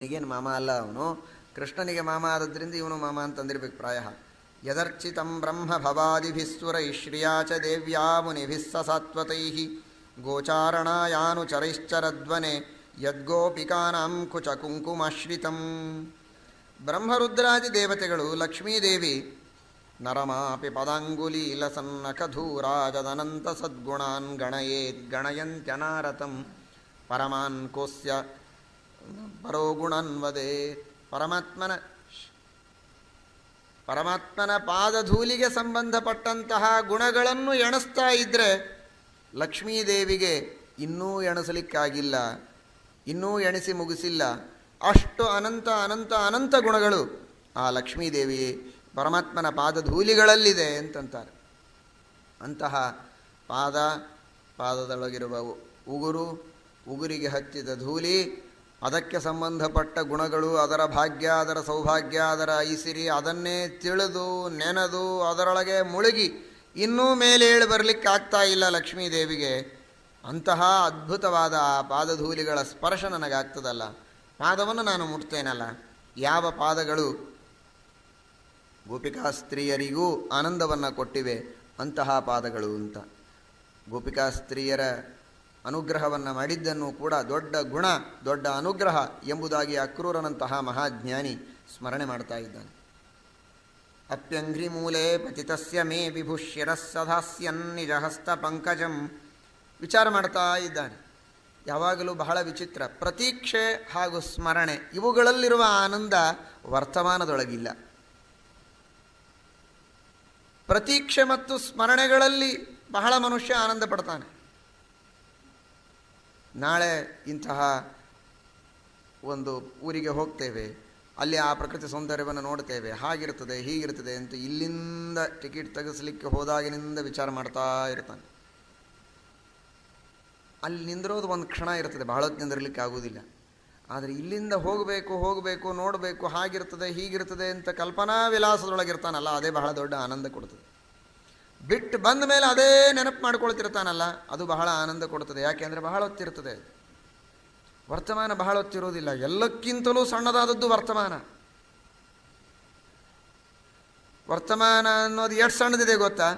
ಈಗೇನು ಮಾಮ ಅಲ್ಲ ಅವನು ಕೃಷ್ಣನಿಗೆ ಮಾಮ ಆದದ್ರಿಂದ ಇವನು ಮಾಮ ಅಂತಂದಿರ್ಬೇಕು ಪ್ರಾಯ ಯದರ್ಚಿತಂ ಬ್ರಹ್ಮ ಭವಾದಿಭಿಸ್ಸುರೈ ಶ್ರಿಯಾ ಚ ದೇವ್ಯಾ ಮುನಿಭಿಃ ಸ ಸಾತ್ವತೈ ಗೋಚಾರಣಾಯಾನುಚರೈಶ್ಚರಧ್ವನೆ ಯದ್ಗೋಪಿಕಾನಾಂ ಕುಚ ಕುಂಕುಮಾಶ್ರಿತಂ ಬ್ರಹ್ಮರುದ್ರಾದಿ ದೇವತೆಗಳು ಲಕ್ಷ್ಮೀದೇವಿ ನರಮಾಪಿ ಪದಾಂಗುಲೀಲಸನ್ನಖಧೂರಾಜದನಂತ ಸದ್ಗುಣಾನ್ ಗಣಯೇತ್ ಗಣಯಂತ್ಯನಾರತಂ ಪರಮಾನ್ ಕೋಸ್ಯ ಪರೋ ಗುಣನ್ವದೆ ಪರಮಾತ್ಮನ ಪರಮಾತ್ಮನ ಪಾದಧೂಲಿಗೆ ಸಂಬಂಧಪಟ್ಟಂತಹ ಗುಣಗಳನ್ನು ಎಣಿಸ್ತಾ ಇದ್ದರೆ ಲಕ್ಷ್ಮೀದೇವಿಗೆ ಇನ್ನೂ ಎಣಿಸಲಿಕ್ಕಾಗಿಲ್ಲ, ಇನ್ನೂ ಎಣಿಸಿ ಮುಗಿಸಿಲ್ಲ. ಅಷ್ಟು ಅನಂತ ಅನಂತ ಅನಂತ ಗುಣಗಳು ಆ ಲಕ್ಷ್ಮೀದೇವಿ ಪರಮಾತ್ಮನ ಪಾದಧೂಲಿಗಳಲ್ಲಿದೆ ಅಂತಂತಾರೆ. ಅಂತಹ ಪಾದ, ಪಾದದೊಳಗಿರುವ ಉಗುರು, ಉಗುರಿಗೆ ಹಚ್ಚಿದ ಧೂಳಿ ಅದಕ್ಕೆ ಸಂಬಂಧಪಟ್ಟ ಗುಣಗಳು, ಅದರ ಭಾಗ್ಯ, ಅದರ ಸೌಭಾಗ್ಯ, ಅದರ ಐಸಿರಿ, ಅದನ್ನೇ ತಿಳಿದು, ನೆನೆದು, ಅದರೊಳಗೆ ಮುಳುಗಿ, ಇನ್ನೂ ಮೇಲೆ ಏಳು ಬರಲಿಕ್ಕೆ ಆಗ್ತಾ ಇಲ್ಲ ಲಕ್ಷ್ಮೀದೇವಿಗೆ. ಅಂತಹ ಅದ್ಭುತವಾದ ಆ ಪಾದಧೂಲಿಗಳ ಸ್ಪರ್ಶ ನನಗಾಗ್ತದಲ್ಲ. ಪಾದವನ್ನು ನಾನು ಮುಟ್ತೇನಲ್ಲ. ಯಾವ ಪಾದಗಳು ಗೋಪಿಕಾ ಸ್ತ್ರೀಯರಿಗೂ ಆನಂದವನ್ನು ಕೊಟ್ಟಿವೆ ಅಂತಹ ಪಾದಗಳು ಅಂತ. ಗೋಪಿಕಾ ಸ್ತ್ರೀಯರ ಅನುಗ್ರಹವನ್ನು ಮಾಡಿದ್ದನ್ನು ಕೂಡ ದೊಡ್ಡ ಗುಣ, ದೊಡ್ಡ ಅನುಗ್ರಹ ಎಂಬುದಾಗಿ ಅಕ್ರೂರನಂತಹ ಮಹಾಜ್ಞಾನಿ ಸ್ಮರಣೆ ಮಾಡ್ತಾ ಇದ್ದಾನೆ. ಅಪ್ಯಂಘ್ರಿ ಮೂಲೆ ಪತಿತಸ್ಯ ಮೇ ವಿಭುಷ್ಯರಸ್ಸದಾಸ್ಯನ್ ನಿಜ ಹಸ್ತ ಪಂಕಜಂ ವಿಚಾರ ಮಾಡ್ತಾ ಇದ್ದಾನೆ. ಯಾವಾಗಲೂ ಬಹಳ ವಿಚಿತ್ರ, ಪ್ರತೀಕ್ಷೆ ಹಾಗೂ ಸ್ಮರಣೆ ಇವುಗಳಲ್ಲಿರುವ ಆನಂದ ವರ್ತಮಾನದೊಳಗಿಲ್ಲ. ಪ್ರತೀಕ್ಷೆ ಮತ್ತು ಸ್ಮರಣೆಗಳಲ್ಲಿ ಬಹಳ ಮನುಷ್ಯ ಆನಂದ ಪಡ್ತಾನೆ. ನಾಳೆ ಇಂತಹ ಒಂದು ಊರಿಗೆ ಹೋಗ್ತೇವೆ, ಅಲ್ಲಿ ಆ ಪ್ರಕೃತಿ ಸೌಂದರ್ಯವನ್ನು ನೋಡ್ತೇವೆ ಹಾಗಿರ್ತದೆ ಹೀಗಿರ್ತದೆ ಅಂತ ಇಲ್ಲಿಂದ ಟಿಕೆಟ್ ತೆಗೆಸಲಿಕ್ಕೆ ಹೋದಾಗಿನಿಂದ ವಿಚಾರ ಮಾಡ್ತಾ ಇರ್ತಾನೆ. ಅಲ್ಲಿ ನಿಂದಿರೋದು ಒಂದು ಕ್ಷಣ ಇರ್ತದೆ, ಬಹಳ ಹೊತ್ತು ನಿಂದಿರಲಿಕ್ಕೆ ಆಗುವುದಿಲ್ಲ. ಆದರೆ ಇಲ್ಲಿಂದ ಹೋಗಬೇಕು ಹೋಗಬೇಕು, ನೋಡಬೇಕು ಹಾಗಿರ್ತದೆ ಹೀಗಿರ್ತದೆ ಅಂತ ಕಲ್ಪನಾ ವಿಲಾಸದೊಳಗಿರ್ತಾನಲ್ಲ ಅದೇ ಬಹಳ ದೊಡ್ಡ ಆನಂದ ಕೊಡ್ತದೆ ಬಿಟ್ಟು ಬಂದ ಮೇಲೆ ಅದೇ ನೆನಪು ಮಾಡ್ಕೊಳ್ತಿರ್ತಾನಲ್ಲ, ಅದು ಬಹಳ ಆನಂದ ಕೊಡ್ತದೆ ಯಾಕೆಂದರೆ ಬಹಳ ಹೊತ್ತಿರ್ತದೆ ವರ್ತಮಾನ ಬಹಳ ಹೊತ್ತಿರೋದಿಲ್ಲ ಎಲ್ಲಕ್ಕಿಂತಲೂ ಸಣ್ಣದಾದದ್ದು ವರ್ತಮಾನ. ವರ್ತಮಾನ ಅನ್ನೋದು ಎಷ್ಟು ಸಣ್ಣದಿದೆ ಗೊತ್ತಾ?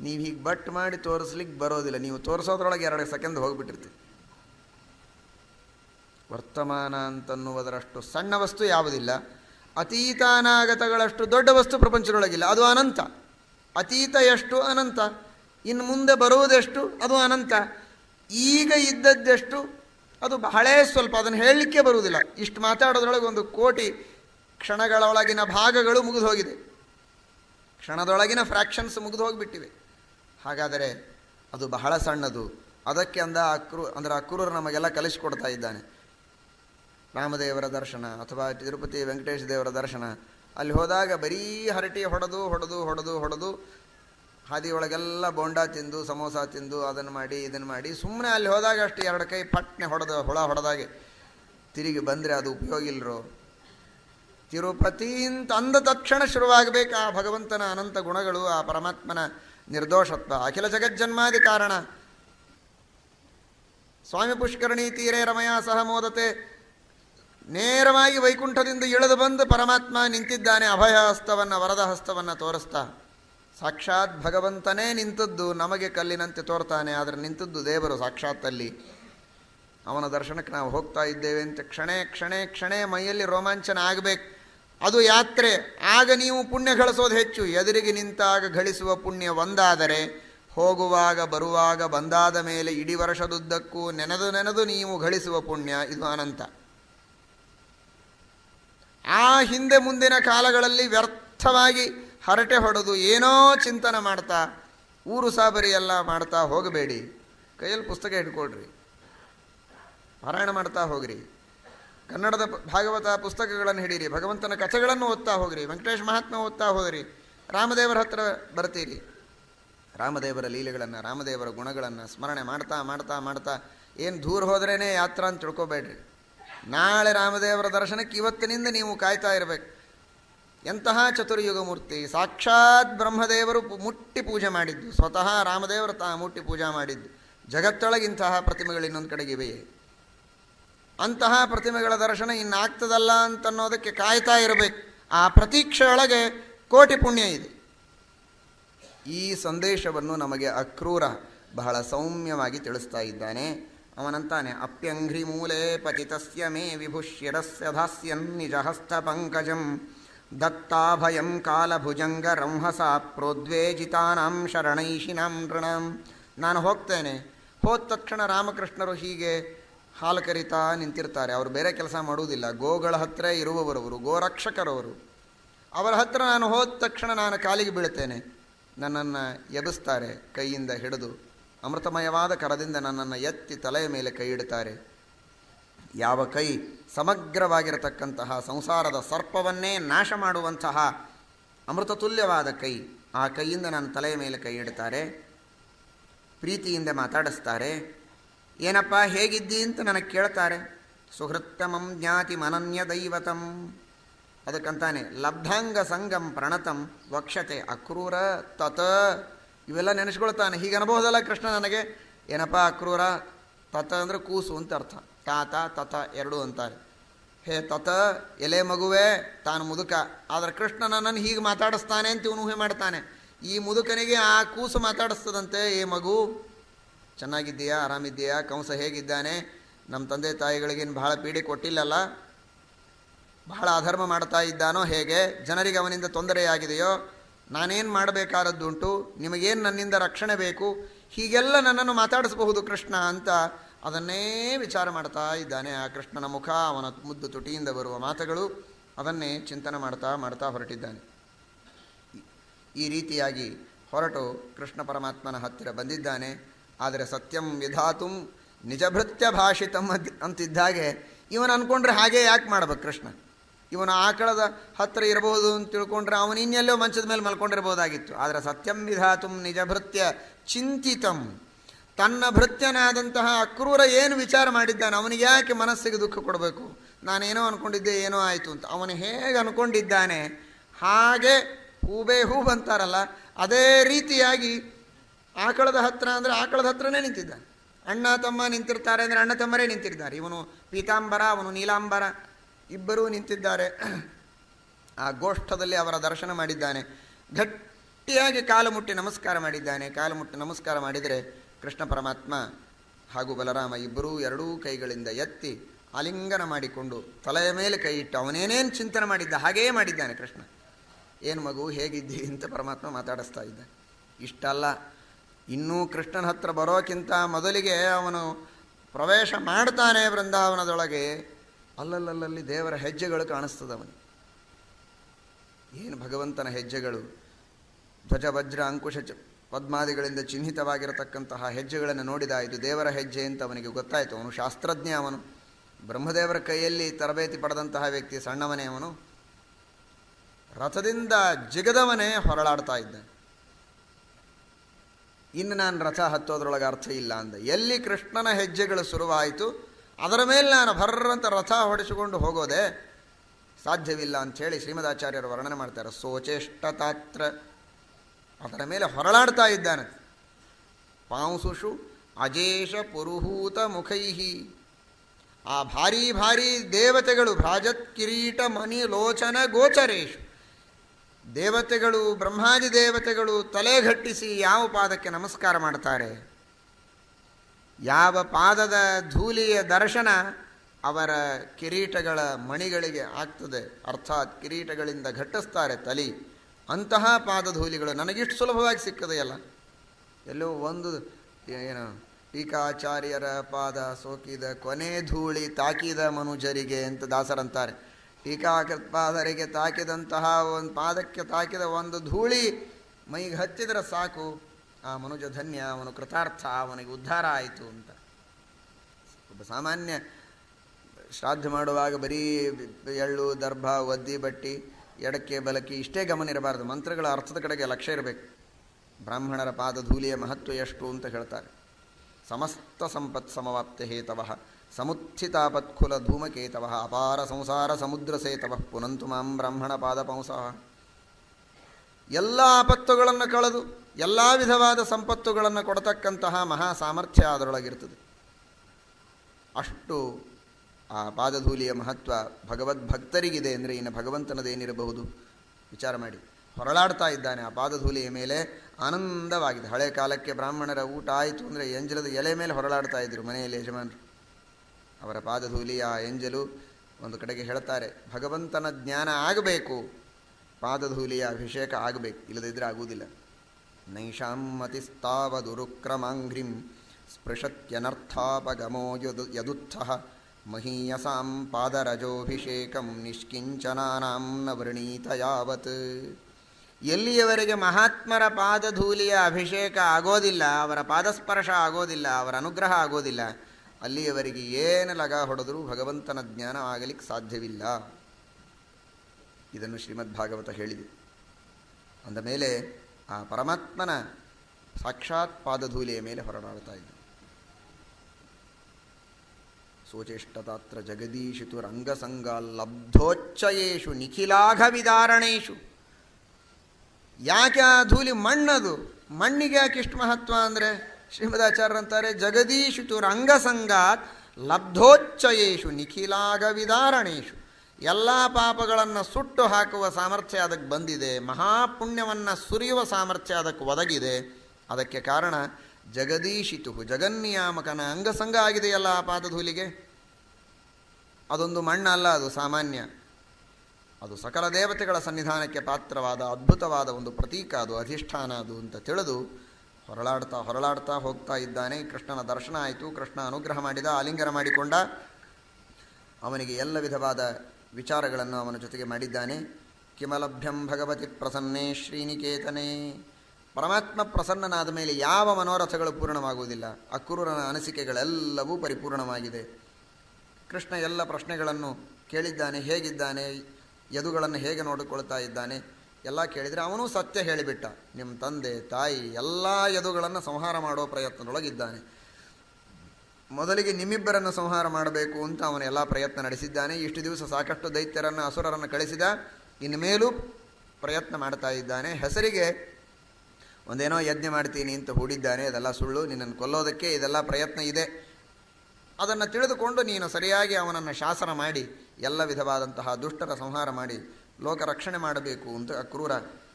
ನೀವು ಹೀಗೆ ಬಟ್ ಮಾಡಿ ತೋರಿಸ್ಲಿಕ್ಕೆ ಬರೋದಿಲ್ಲ. ನೀವು ತೋರಿಸೋದ್ರೊಳಗೆ ಎರಡು ಸೆಕೆಂಡ್ ಹೋಗಿಬಿಟ್ಟಿರ್ತೀವಿ ವರ್ತಮಾನ ಅಂತನ್ನುವುದರಷ್ಟು ಸಣ್ಣ ವಸ್ತು ಯಾವುದಿಲ್ಲ. ಅತೀತಾನಾಗತಗಳಷ್ಟು ದೊಡ್ಡ ವಸ್ತು ಪ್ರಪಂಚದೊಳಗಿಲ್ಲ. ಅದು ಅನಂತ. ಅತೀತ ಎಷ್ಟು ಅನಂತ? ಇನ್ನು ಮುಂದೆ ಬರುವುದೆಷ್ಟು? ಅದು ಅನಂತ. ಈಗ ಇದ್ದದ್ದೆಷ್ಟು? ಅದು ಬಹಳ ಸ್ವಲ್ಪ, ಅದನ್ನು ಹೇಳಲಿಕ್ಕೆ ಬರುವುದಿಲ್ಲ. ಇಷ್ಟು ಮಾತಾಡೋದ್ರೊಳಗೆ ಒಂದು ಕೋಟಿ ಕ್ಷಣಗಳೊಳಗಿನ ಭಾಗಗಳು ಮುಗಿದು ಹೋಗಿದೆ ಕ್ಷಣದೊಳಗಿನ ಫ್ರ್ಯಾಕ್ಷನ್ಸ್ ಮುಗಿದು ಹೋಗಿಬಿಟ್ಟಿವೆ ಹಾಗಾದರೆ ಅದು ಬಹಳ ಸಣ್ಣದು. ಅದಕ್ಕೆ ಅಂದ ಅಕ್ರು ಅಂದರೆ ಅಕ್ರೂರು ನಮಗೆಲ್ಲ ಕಲಿಸಿಕೊಡ್ತಾ ಇದ್ದಾನೆ. ರಾಮದೇವರ ದರ್ಶನ ಅಥವಾ ತಿರುಪತಿ ವೆಂಕಟೇಶ ದೇವರ ದರ್ಶನ ಅಲ್ಲಿ ಹೋದಾಗ ಬರೀ ಹರಟಿ ಹೊಡೆದು ಹೊಡೆದು ಹೊಡೆದು ಹೊಡೆದು ಹಾದಿಯೊಳಗೆಲ್ಲ ಬೋಂಡ ತಿಂದು, ಸಮೋಸ ತಿಂದು, ಅದನ್ನು ಮಾಡಿ, ಇದನ್ನು ಮಾಡಿ ಸುಮ್ಮನೆ ಅಲ್ಲಿ ಹೋದಾಗ ಅಷ್ಟು ಎರಡು ಕೈ ಪಟ್ನೆ ಹೊಡೆದ, ಹುಳ ಹೊಡೆದಾಗೆ ತಿರುಗಿ ಬಂದರೆ ಅದು ಉಪಯೋಗ ಇಲ್ಲರೋ ತಿರುಪತಿ ಅಂತ ಅಂದ ತಕ್ಷಣ ಶುರುವಾಗಬೇಕು ಆ ಭಗವಂತನ ಅನಂತ ಗುಣಗಳು, ಆ ಪರಮಾತ್ಮನ ನಿರ್ದೋಷತ್ವ. ಅಖಿಲ ಜಗಜ್ಜನ್ಮಾದಿ ಕಾರಣ. ಸ್ವಾಮಿ ಪುಷ್ಕರಣಿ ತೀರೆ ರಮಯ ಸಹ ಮೋದತೆ. ನೇರವಾಗಿ ವೈಕುಂಠದಿಂದ ಇಳಿದು ಬಂದು ಪರಮಾತ್ಮ ನಿಂತಿದ್ದಾನೆ, ಅಭಯ ಹಸ್ತವನ್ನು, ವರದ ಹಸ್ತವನ್ನು ತೋರಿಸ್ತಾ. ಸಾಕ್ಷಾತ್ ಭಗವಂತನೇ ನಿಂತದ್ದು ನಮಗೆ ಕಲ್ಲಿನಂತೆ ತೋರ್ತಾನೆ, ಆದರೆ ನಿಂತದ್ದು ದೇವರು ಸಾಕ್ಷಾತ್ತಲ್ಲಿ. ಅವನ ದರ್ಶನಕ್ಕೆ ನಾವು ಹೋಗ್ತಾ ಇದ್ದೇವೆ ಅಂತ ಕ್ಷಣೇ ಕ್ಷಣೇ ಕ್ಷಣೇ ಮೈಯಲ್ಲಿ ರೋಮಾಂಚನ ಆಗಬೇಕು. ಅದು ಯಾತ್ರೆ. ಆಗ ನೀವು ಪುಣ್ಯ ಗಳಿಸೋದು ಹೆಚ್ಚು. ಎದುರಿಗೆ ನಿಂತಾಗ ಗಳಿಸುವ ಪುಣ್ಯ ಒಂದಾದರೆ, ಹೋಗುವಾಗ, ಬರುವಾಗ, ಬಂದಾದ ಮೇಲೆ ಇಡೀ ವರ್ಷದುದ್ದಕ್ಕೂ ನೆನೆದು ನೆನೆದು ನೀವು ಗಳಿಸುವ ಪುಣ್ಯ ಇದು ಅನಂತ. ಆ ಹಿಂದೆ ಮುಂದಿನ ಕಾಲಗಳಲ್ಲಿ ವ್ಯರ್ಥವಾಗಿ ಹರಟೆ ಹೊಡೆದು ಏನೋ ಚಿಂತನೆ ಮಾಡ್ತಾ, ಊರು ಸಾಬರಿ ಎಲ್ಲ ಮಾಡ್ತಾ ಹೋಗಬೇಡಿ. ಕೈಯಲ್ಲಿ ಪುಸ್ತಕ ಇಟ್ಕೊಳ್ರಿ. ಪಾರಾಯಣ ಮಾಡ್ತಾ ಹೋಗ್ರಿ. ಕನ್ನಡದ ಭಾಗವತ ಪುಸ್ತಕಗಳನ್ನು ಹಿಡೀರಿ. ಭಗವಂತನ ಕಥೆಗಳನ್ನು ಓದ್ತಾ ಹೋಗ್ರಿ. ವೆಂಕಟೇಶ್ ಮಹಾತ್ಮ ಓದ್ತಾ ಹೋಗ್ರಿ ರಾಮದೇವರ ಹತ್ರ ಬರ್ತೀರಿ. ರಾಮದೇವರ ಲೀಲೆಗಳನ್ನು, ರಾಮದೇವರ ಗುಣಗಳನ್ನು ಸ್ಮರಣೆ ಮಾಡ್ತಾ ಮಾಡ್ತಾ ಮಾಡ್ತಾ, ಏನು ದೂರ ಹೋದ್ರೇ ಯಾತ್ರಾ ಅಂತ ತಿಳ್ಕೊಬೇಡ್ರಿ. ನಾಳೆ ರಾಮದೇವರ ದರ್ಶನಕ್ಕೆ ಇವತ್ತಿನಿಂದ ನೀವು ಕಾಯ್ತಾ ಇರಬೇಕು. ಎಂತಹ ಚತುರ್ಯುಗಮೂರ್ತಿ, ಸಾಕ್ಷಾತ್ ಬ್ರಹ್ಮದೇವರು ಮುಟ್ಟಿ ಪೂಜೆ ಮಾಡಿದ್ದು, ಸ್ವತಃ ರಾಮದೇವರು ತಾ ಮುಟ್ಟಿ ಪೂಜೆ ಮಾಡಿದ್ದು, ಜಗತ್ತೊಳಗೆ ಇಂತಹ ಪ್ರತಿಮೆಗಳು ಇನ್ನೊಂದು ಕಡೆಗೆ ಇವೆಯೇ? ಅಂತಹ ಪ್ರತಿಮೆಗಳ ದರ್ಶನ ಇನ್ನಾಗ್ತದಲ್ಲ ಅಂತನ್ನೋದಕ್ಕೆ ಕಾಯ್ತಾ ಇರಬೇಕು. ಆ ಪ್ರತೀಕ್ಷೆಯೊಳಗೆ ಕೋಟಿ ಪುಣ್ಯ ಇದೆ. ಈ ಸಂದೇಶವನ್ನು ನಮಗೆ ಅಕ್ರೂರ ಬಹಳ ಸೌಮ್ಯವಾಗಿ ತಿಳಿಸ್ತಾ ಇದ್ದಾನೆ. ಅವನಂತಾನೆ ಅಪ್ಯಂಘ್ರಿ ಮೂಲೆ ಪತಿತಸ್ಯ ಮೇ ವಿಭುಷ್ಯರಸ್ಯ ಧಾಸ್ಯನ್ ನಿಜಹಸ್ತ ಪಂಕಜಂ ದತ್ತಾಭಯಂ ಕಾಲಭುಜಂಗ ರಂಹಸ ಪ್ರೋದ್ವೇಜಿತಾನಾಂ ಶರಣೈಷಿನಾಂ ನೃಣಾಂ. ನಾನು ಹೋಗ್ತೇನೆ. ಹೋದ ತಕ್ಷಣ ರಾಮಕೃಷ್ಣರು ಹೀಗೆ ಹಾಲು ಕರಿತಾ ನಿಂತಿರ್ತಾರೆ. ಅವರು ಬೇರೆ ಕೆಲಸ ಮಾಡುವುದಿಲ್ಲ. ಗೋಗಳ ಹತ್ತಿರ ಇರುವವರವರು, ಗೋರಕ್ಷಕರವರು. ಅವರ ಹತ್ರ ನಾನು ಹೋದ ತಕ್ಷಣ ನಾನು ಕಾಲಿಗೆ ಬೀಳ್ತೇನೆ ನನ್ನನ್ನು ಎಬ್ಬಿಸ್ತಾರೆ, ಕೈಯಿಂದ ಹಿಡಿದು. ಅಮೃತಮಯವಾದ ಕರದಿಂದ ನನ್ನನ್ನು ಎತ್ತಿ ತಲೆಯ ಮೇಲೆ ಕೈ ಇಡ್ತಾರೆ ಯಾವ ಕೈ ಸಮಗ್ರವಾಗಿರತಕ್ಕಂತಹ ಸಂಸಾರದ ಸರ್ಪವನ್ನೇ ನಾಶ ಮಾಡುವಂತಹ ಅಮೃತತುಲ್ಯವಾದ ಕೈ, ಆ ಕೈಯಿಂದ ನನ್ನ ತಲೆಯ ಮೇಲೆ ಕೈ ಇಡ್ತಾರೆ ಪ್ರೀತಿಯಿಂದ ಮಾತಾಡಿಸ್ತಾರೆ. ಏನಪ್ಪ, ಹೇಗಿದ್ದಿ ಅಂತ ನನಗೆ ಕೇಳ್ತಾರೆ. ಸುಹೃತ್ತಮಂ ಜ್ಞಾತಿ ಮನನ್ಯ ದೈವತಂ. ಅದಕ್ಕಂತಾನೆ, ಲಬ್ಧಾಂಗ ಸಂಗಂ ಪ್ರಣತಂ ವಕ್ಷತೆ ಅಕ್ರೂರ ತತ. ಇವೆಲ್ಲ ನೆನೆಸ್ಕೊಳ್ತಾನೆ. ಹೀಗೆ ಅನ್ಬೋದಲ್ಲ ಕೃಷ್ಣ ನನಗೆ, ಏನಪ್ಪ ಅಕ್ರೂರ ತತ ಅಂದರೆ ಕೂಸು ಅಂತ ಅರ್ಥ. ತಾತ ತತ ಎರಡು ಅಂತಾರೆ. ಹೇ ತತ, ಎಲೆ ಮಗುವೆ, ತಾನು ಮುದುಕ. ಆದರೆ ಕೃಷ್ಣ ನನ್ನನ್ನು ಹೀಗೆ ಮಾತಾಡಿಸ್ತಾನೆ ಅಂತ ಇವನು ಊಹೆ ಮಾಡ್ತಾನೆ. ಈ ಮುದುಕನಿಗೆ ಆ ಕೂಸು ಮಾತಾಡಿಸ್ತದಂತೆ, ಏ ಮಗು, ಚೆನ್ನಾಗಿದ್ದೀಯಾ, ಆರಾಮಿದ್ದೀಯಾ, ಕಂಸ ಹೇಗಿದ್ದಾನೆ? ನಮ್ಮ ತಂದೆ ತಾಯಿಗಳಿಗೇನು ಭಾಳ ಪೀಡೆ ಕೊಟ್ಟಿಲ್ಲಲ್ಲ? ಬಹಳ ಅಧರ್ಮ ಮಾಡ್ತಾ ಇದ್ದಾನೋ ಹೇಗೆ? ಜನರಿಗೆ ಅವನಿಂದ ತೊಂದರೆಯಾಗಿದೆಯೋ? ನಾನೇನು ಮಾಡಬೇಕಾದದ್ದುಂಟು? ನಿಮಗೇನು ನನ್ನಿಂದ ರಕ್ಷಣೆ ಬೇಕು? ಹೀಗೆಲ್ಲ ನನ್ನನ್ನು ಮಾತಾಡಿಸಬಹುದು ಕೃಷ್ಣ ಅಂತ ಅದನ್ನೇ ವಿಚಾರ ಮಾಡ್ತಾ ಇದ್ದಾನೆ ಆ ಕೃಷ್ಣನ ಮುಖ. ಅವನ ಮುದ್ದು ತುಟಿಯಿಂದ ಬರುವ ಮಾತುಗಳು ಅದನ್ನೇ ಚಿಂತನೆ ಮಾಡ್ತಾ ಮಾಡ್ತಾ ಹೊರಟಿದ್ದಾನೆ. ಈ ರೀತಿಯಾಗಿ ಹೊರಟು ಕೃಷ್ಣ ಪರಮಾತ್ಮನ ಹತ್ತಿರ ಬಂದಿದ್ದಾನೆ. ಆದರೆ ಸತ್ಯಂ ವಿಧಾತು ನಿಜಭೃತ್ಯ ಭಾಷಿತಂ ಅಂತ್ ಅಂತಿದ್ದಾಗೆ ಇವನು ಅಂದ್ಕೊಂಡ್ರೆ ಹಾಗೆ ಯಾಕೆ ಮಾಡ್ಬೇಕು ಕೃಷ್ಣ? ಇವನು ಆಕಳದ ಹತ್ತಿರ ಇರಬಹುದು ಅಂತ ತಿಳ್ಕೊಂಡ್ರೆ ಅವನು ಇನ್ನೆಲ್ಲೋ ಮಂಚದ ಮೇಲೆ ಮಲ್ಕೊಂಡಿರ್ಬೋದಾಗಿತ್ತು ಆದರೆ ಸತ್ಯಂ ವಿಧಾತು ನಿಜಭೃತ್ಯ ಚಿಂತಿತಂ. ತನ್ನ ಭೃತ್ಯನಾದಂತಹ ಅಕ್ರೂರ ಏನು ವಿಚಾರ ಮಾಡಿದ್ದಾನೆ, ಅವನಿಗೆ ಯಾಕೆ ಮನಸ್ಸಿಗೆ ದುಃಖ ಕೊಡಬೇಕು? ನಾನೇನೋ ಅಂದ್ಕೊಂಡಿದ್ದೆ ಏನೋ ಆಯಿತು ಅಂತ. ಅವನು ಹೇಗೆ ಅಂದ್ಕೊಂಡಿದ್ದಾನೆ ಹಾಗೆ ಹೂಬೇ ಹೂ ಬಂತಾರಲ್ಲ, ಅದೇ ರೀತಿಯಾಗಿ ಆಕಳದ ಹತ್ರ ಅಂದರೆ ಆಕಳದ ಹತ್ರನೇ ನಿಂತಿದ್ದಾನೆ. ಅಣ್ಣ ತಮ್ಮ ನಿಂತಿರ್ತಾರೆ ಅಂದರೆ ಅಣ್ಣ ತಮ್ಮರೇ ನಿಂತಿದ್ದಾರೆ. ಇವನು ಪೀತಾಂಬರ, ಅವನು ನೀಲಾಂಬರ ಇಬ್ಬರೂ ನಿಂತಿದ್ದಾರೆ. ಆ ಗೋಷ್ಠದಲ್ಲಿ ಅವರ ದರ್ಶನ ಮಾಡಿದ್ದಾನೆ. ಗಟ್ಟಿಯಾಗಿ ಕಾಲು ಮುಟ್ಟಿ ನಮಸ್ಕಾರ ಮಾಡಿದ್ದಾನೆ. ಕಾಲು ಮುಟ್ಟಿ ನಮಸ್ಕಾರ ಮಾಡಿದರೆ ಕೃಷ್ಣ ಪರಮಾತ್ಮ ಹಾಗೂ ಬಲರಾಮ ಇಬ್ಬರೂ ಎರಡೂ ಕೈಗಳಿಂದ ಎತ್ತಿ ಆಲಿಂಗನ ಮಾಡಿಕೊಂಡು ತಲೆಯ ಮೇಲೆ ಕೈ ಇಟ್ಟು ಅವನೇನೇನು ಚಿಂತನೆ ಮಾಡಿದ್ದ ಹಾಗೇ ಮಾಡಿದ್ದಾನೆ ಕೃಷ್ಣ. ಏನು ಮಗು, ಹೇಗಿದ್ದಿ ಅಂತ ಪರಮಾತ್ಮ ಮಾತಾಡಿಸ್ತಾ ಇದ್ದ ಇಷ್ಟಲ್ಲ, ಇನ್ನೂ ಕೃಷ್ಣನ ಹತ್ರ ಬರೋಕ್ಕಿಂತ ಮೊದಲಿಗೆ ಅವನು ಪ್ರವೇಶ ಮಾಡ್ತಾನೆ ಬೃಂದಾವನದೊಳಗೆ ಅಲ್ಲಲ್ಲಲ್ಲಿ ದೇವರ ಹೆಜ್ಜೆಗಳು ಕಾಣಿಸ್ತದವನು. ಏನು ಭಗವಂತನ ಹೆಜ್ಜೆಗಳು? ಧ್ವಜ, ವಜ್ರ, ಅಂಕುಶ ಪದ್ಮಾದಿಗಳಿಂದ ಚಿಹ್ನಿತವಾಗಿರತಕ್ಕಂತಹ ಹೆಜ್ಜೆಗಳನ್ನು ನೋಡಿದ ಇದು ದೇವರ ಹೆಜ್ಜೆ ಅಂತ ಅವನಿಗೆ ಗೊತ್ತಾಯಿತು. ಅವನು ಶಾಸ್ತ್ರಜ್ಞ ಅವನು. ಬ್ರಹ್ಮದೇವರ ಕೈಯಲ್ಲಿ ತರಬೇತಿ ಪಡೆದಂತಹ ವ್ಯಕ್ತಿ ಸಣ್ಣವನೇ ಅವನು. ರಥದಿಂದ ಜಿಗದವನೇ ಹೊರಳಾಡ್ತಾ ಇದ್ದ ಇನ್ನು ನಾನು ರಥ ಹತ್ತೋದ್ರೊಳಗೆ ಅರ್ಥ ಇಲ್ಲ ಅಂದ. ಎಲ್ಲಿ ಕೃಷ್ಣನ ಹೆಜ್ಜೆಗಳು ಶುರುವಾಯಿತು? ಅದರ ಮೇಲೆ ನಾನು ಭರ್ರಂತ ರಥ ಹೊಡೆಸಿಕೊಂಡು ಹೋಗೋದೆ ಸಾಧ್ಯವಿಲ್ಲ ಅಂಥೇಳಿ ಶ್ರೀಮದಾಚಾರ್ಯರು ವರ್ಣನೆ ಮಾಡ್ತಾರೆ. ಸೋಚೇಷ್ಟತಾತ್ರ ಅದರ ಮೇಲೆ ಹೊರಳಾಡ್ತಾ ಇದ್ದಾನೆ. ಪಾಂಸುಷು ಅಜೇಷ ಪುರುಹೂತ ಮುಖೈಹಿ. ಆ ಭಾರೀ ಭಾರೀ ದೇವತೆಗಳು ಭ್ರಾಜತ್ ಕಿರೀಟ ಮಣಿ ಲೋಚನ ಗೋಚರೇಶು. ದೇವತೆಗಳು ಬ್ರಹ್ಮಾದಿ ದೇವತೆಗಳು ತಲೆಘಟ್ಟಿಸಿ ಯಾವ ಪಾದಕ್ಕೆ ನಮಸ್ಕಾರ ಮಾಡ್ತಾರೆ? ಯಾವ ಪಾದದ ಧೂಲಿಯ ದರ್ಶನ ಅವರ ಕಿರೀಟಗಳ ಮಣಿಗಳಿಗೆ ಆಗ್ತದೆ. ಅರ್ಥಾತ್ ಕಿರೀಟಗಳಿಂದ ಘಟ್ಟಿಸ್ತಾರೆ ತಲಿ. ಅಂತಹ ಪಾದಧೂಲಿಗಳು ನನಗಿಷ್ಟು ಸುಲಭವಾಗಿ ಸಿಕ್ಕದೆಯಲ್ಲ ಎಲ್ಲೋ ಒಂದು ಏನು ಟೀಕಾಚಾರ್ಯರ ಪಾದ ಸೋಕಿದ ಕೊನೆ ಧೂಳಿ ತಾಕಿದ ಮನುಜರಿಗೆ ಅಂತ ದಾಸರಂತಾರೆ ಟೀಕಾಪಾದರಿಗೆ ತಾಕಿದಂತಹ ಒಂದು ಪಾದಕ್ಕೆ ತಾಕಿದ ಒಂದು ಧೂಳಿ ಮೈಗೆ ಹತ್ತಿದರೆ ಸಾಕು. ಆ ಮನುಜ ಧನ್ಯ ಅವನು ಕೃತಾರ್ಥ, ಅವನಿಗೆ ಉದ್ಧಾರ ಆಯಿತು ಅಂತ. ಒಬ್ಬ ಸಾಮಾನ್ಯ ಶ್ರಾದ್ದ ಮಾಡುವಾಗ ಬರೀ ಎಳ್ಳು, ದರ್ಭ, ಒದ್ದಿ, ಬಟ್ಟಿ, ಎಡಕ್ಕೆ, ಬಲಕ್ಕೆ ಇಷ್ಟೇ ಗಮನ ಇರಬಾರ್ದು. ಮಂತ್ರಗಳ ಅರ್ಥದ ಕಡೆಗೆ ಲಕ್ಷ್ಯ ಇರಬೇಕು. ಬ್ರಾಹ್ಮಣರ ಪಾದ ಧೂಲಿಯ ಮಹತ್ವ ಎಷ್ಟು ಅಂತ ಹೇಳ್ತಾರೆ. ಸಮಸ್ತ ಸಂಪತ್ ಸಮವಾಪ್ತಿ ಹೇತವ, ಸಮುತ್ಥಿತಾಪತ್ಕುಲ ಧೂಮಕೇತವ, ಅಪಾರ ಸಂಸಾರ ಸಮುದ್ರ ಸೇತವ, ಪುನಂತು ಮಾಂ ಬ್ರಾಹ್ಮಣ ಪಾದಪಂಸಃ ಎಲ್ಲ ಆಪತ್ತುಗಳನ್ನು ಕಳೆದು ಎಲ್ಲ ವಿಧವಾದ ಸಂಪತ್ತುಗಳನ್ನು ಕೊಡತಕ್ಕಂತಹ ಮಹಾ ಸಾಮರ್ಥ್ಯ ಅದರೊಳಗಿರ್ತದೆ. ಅಷ್ಟು ಆ ಪಾದಧೂಲಿಯ ಮಹತ್ವ ಭಗವದ್ಭಕ್ತರಿಗಿದೆ ಅಂದರೆ ಇನ್ನು ಭಗವಂತನದೇನಿರಬಹುದು? ವಿಚಾರ ಮಾಡಿ. ಹೊರಳಾಡ್ತಾ ಇದ್ದಾನೆ ಆ ಪಾದಧೂಲಿಯ ಮೇಲೆ. ಆನಂದವಾಗಿದೆ. ಹಳೆ ಕಾಲಕ್ಕೆ ಬ್ರಾಹ್ಮಣರ ಊಟ ಆಯಿತು ಅಂದರೆ ಎಂಜಲದ ಎಲೆ ಮೇಲೆ ಹೊರಳಾಡ್ತಾ ಇದ್ದರು ಮನೆಯಲ್ಲಿ ಯಜಮಾನರು. ಅವರ ಪಾದಧೂಲಿ ಆ ಎಂಜಲು ಒಂದು ಕಡೆಗೆ ಹೇಳ್ತಾರೆ, ಭಗವಂತನ ಜ್ಞಾನ ಆಗಬೇಕು, ಪಾದಧೂಲಿಯ ಅಭಿಷೇಕ ಆಗಬೇಕು ಇಲ್ಲದಿದ್ದರೆ ಆಗುವುದಿಲ್ಲ. ನೈಷಾಮತಿಸ್ತಾವದುರುಕ್ರಮಾಂಘ್ರಿಂ ಸ್ಪೃಶತ್ಯನರ್ಥಾಪಗಮೋ ಯದು ಯದುತ್ಥಃ ಮಹೀಯಸಾಂ ಪಾದರಜೋಭಿಷೇಕಂ ನಿಷ್ಕಿಂಚನಾನಾಂ ನ ವೃಣೀತ ಯಾವತ್ ಎಲ್ಲಿಯವರೆಗೆ ಮಹಾತ್ಮರ ಪಾದಧೂಲಿಯ ಅಭಿಷೇಕ ಆಗೋದಿಲ್ಲ, ಅವರ ಪಾದಸ್ಪರ್ಶ ಆಗೋದಿಲ್ಲ, ಅವರ ಅನುಗ್ರಹ ಆಗೋದಿಲ್ಲ, ಅಲ್ಲಿಯವರೆಗೆ ಏನು ಲಗ ಹೊಡೆದರೂ ಭಗವಂತನ ಜ್ಞಾನ ಆಗಲಿಕ್ಕೆ ಸಾಧ್ಯವಿಲ್ಲ. ಇದನ್ನು ಶ್ರೀಮದ್ ಭಾಗವತ ಹೇಳಿದೆ. ಅಂದ ಮೇಲೆ ಆ ಪರಮಾತ್ಮನ ಸಾಕ್ಷಾತ್ ಪಾದಧೂಲಿಯ ಮೇಲೆ ಹೊರಡಾಡ್ತಾ ಇದ್ದ. ಸೋಚೇಷ್ಟತಾತ್ರ ಜಗದೀಶಿತು ರಂಗಸಂಗ ಲಬ್ಧೋಚ್ಚಯೇಷು ನಿಖಿಲಾಘವಿದಾರಣೇಶು. ಯಾಕೆ ಆ ಧೂಲಿ ಮಣ್ಣದು? ಮಣ್ಣಿಗೆ ಯಾಕೆ ಇಷ್ಟು ಮಹತ್ವ ಅಂದರೆ? ಶ್ರೀಮದಾಚಾರ್ಯರಂತಾರೆ ಜಗದೀಶಿತು ರಂಗಸಂಗಾತ್ ಲಬ್ಧೋಚ್ಚಯೇಷು ನಿಖಿಲಾಘವಿದಾರಣೇಶು. ಎಲ್ಲ ಪಾಪಗಳನ್ನು ಸುಟ್ಟು ಹಾಕುವ ಸಾಮರ್ಥ್ಯ ಅದಕ್ಕೆ ಬಂದಿದೆ, ಮಹಾಪುಣ್ಯವನ್ನು ಸುರಿಯುವ ಸಾಮರ್ಥ್ಯ ಅದಕ್ಕೆ ಒದಗಿದೆ. ಅದಕ್ಕೆ ಕಾರಣ ಜಗದೀಶಿತು ಜಗನ್ನಿಯಾಮಕನ ಅಂಗಸಂಗ ಆಗಿದೆಯಲ್ಲ ಆ ಪಾದಧೂಲಿಗೆ? ಅದೊಂದು ಮಣ್ಣಲ್ಲ ಅದು ಸಾಮಾನ್ಯ. ಅದು ಸಕಲ ದೇವತೆಗಳ ಸನ್ನಿಧಾನಕ್ಕೆ ಪಾತ್ರವಾದ ಅದ್ಭುತವಾದ ಒಂದು ಪ್ರತೀಕ, ಅದು ಅಧಿಷ್ಠಾನ, ಅದು ಅಂತ ತಿಳಿದು ಹೊರಳಾಡ್ತಾ ಹೊರಳಾಡ್ತಾ ಹೋಗ್ತಾ ಇದ್ದಾನೆ. ಕೃಷ್ಣನ ದರ್ಶನ ಆಯಿತು, ಕೃಷ್ಣ ಅನುಗ್ರಹ ಮಾಡಿದ, ಆಲಿಂಗನ ಮಾಡಿಕೊಂಡ. ಅವನಿಗೆ ಎಲ್ಲ ವಿಧವಾದ ವಿಚಾರಗಳನ್ನು ಅವನ ಜೊತೆಗೆ ಮಾಡಿದ್ದಾನೆ. ಕಿಮಲಭ್ಯಂ ಭಗವತಿ ಪ್ರಸನ್ನೇ ಶ್ರೀನಿಕೇತನೇ. ಪರಮಾತ್ಮ ಪ್ರಸನ್ನನಾದ ಮೇಲೆ ಯಾವ ಮನೋರಥಗಳು ಪೂರ್ಣವಾಗುವುದಿಲ್ಲ. ಅಕ್ರೂರನ ಅನಿಸಿಕೆಗಳೆಲ್ಲವೂ ಪರಿಪೂರ್ಣವಾಗಿದೆ. ಕೃಷ್ಣ ಎಲ್ಲ ಪ್ರಶ್ನೆಗಳನ್ನು ಕೇಳಿದ್ದಾನೆ, ಹೇಗಿದ್ದಾನೆ, ಯದುಗಳನ್ನು ಹೇಗೆ ನೋಡಿಕೊಳ್ತಾ ಇದ್ದಾನೆ, ಎಲ್ಲ ಕೇಳಿದರೆ ಅವನೂ ಸತ್ಯ ಹೇಳಿಬಿಟ್ಟ. ನಿಮ್ಮ ತಂದೆ, ತಾಯಿ ಎಲ್ಲ ಯದುಗಳನ್ನು ಸಂಹಾರ ಮಾಡೋ ಪ್ರಯತ್ನದೊಳಗಿದ್ದಾನೆ. ಮೊದಲಿಗೆ ನಿಮ್ಮಿಬ್ಬರನ್ನು ಸಂಹಾರ ಮಾಡಬೇಕು ಅಂತ ಅವನು ಎಲ್ಲ ಪ್ರಯತ್ನ ನಡೆಸಿದ್ದಾನೆ. ಇಷ್ಟು ದಿವಸ ಸಾಕಷ್ಟು ದೈತ್ಯರನ್ನು, ಅಸುರರನ್ನು ಕಳಿಸಿದ. ಇನ್ನು ಮೇಲೂ ಪ್ರಯತ್ನ ಮಾಡ್ತಾ ಇದ್ದಾನೆ. ಹೆಸರಿಗೆ ಒಂದೇನೋ ಯಜ್ಞ ಮಾಡ್ತೀನಿ ಅಂತ ಹೂಡಿದ್ದಾನೆ. ಅದೆಲ್ಲ ಸುಳ್ಳು. ನಿನ್ನನ್ನು ಕೊಲ್ಲೋದಕ್ಕೆ ಇದೆಲ್ಲ ಪ್ರಯತ್ನ ಇದೆ. ಅದನ್ನು ತಿಳಿದುಕೊಂಡು ನೀನು ಸರಿಯಾಗಿ ಅವನನ್ನು ಶಾಸನ ಮಾಡಿ, ಎಲ್ಲ ವಿಧವಾದಂತಹ ದುಷ್ಟರ ಸಂಹಾರ ಮಾಡಿ ಲೋಕ ರಕ್ಷಣೆ ಮಾಡಬೇಕು ಅಂತ ಅಕ್ರೂರ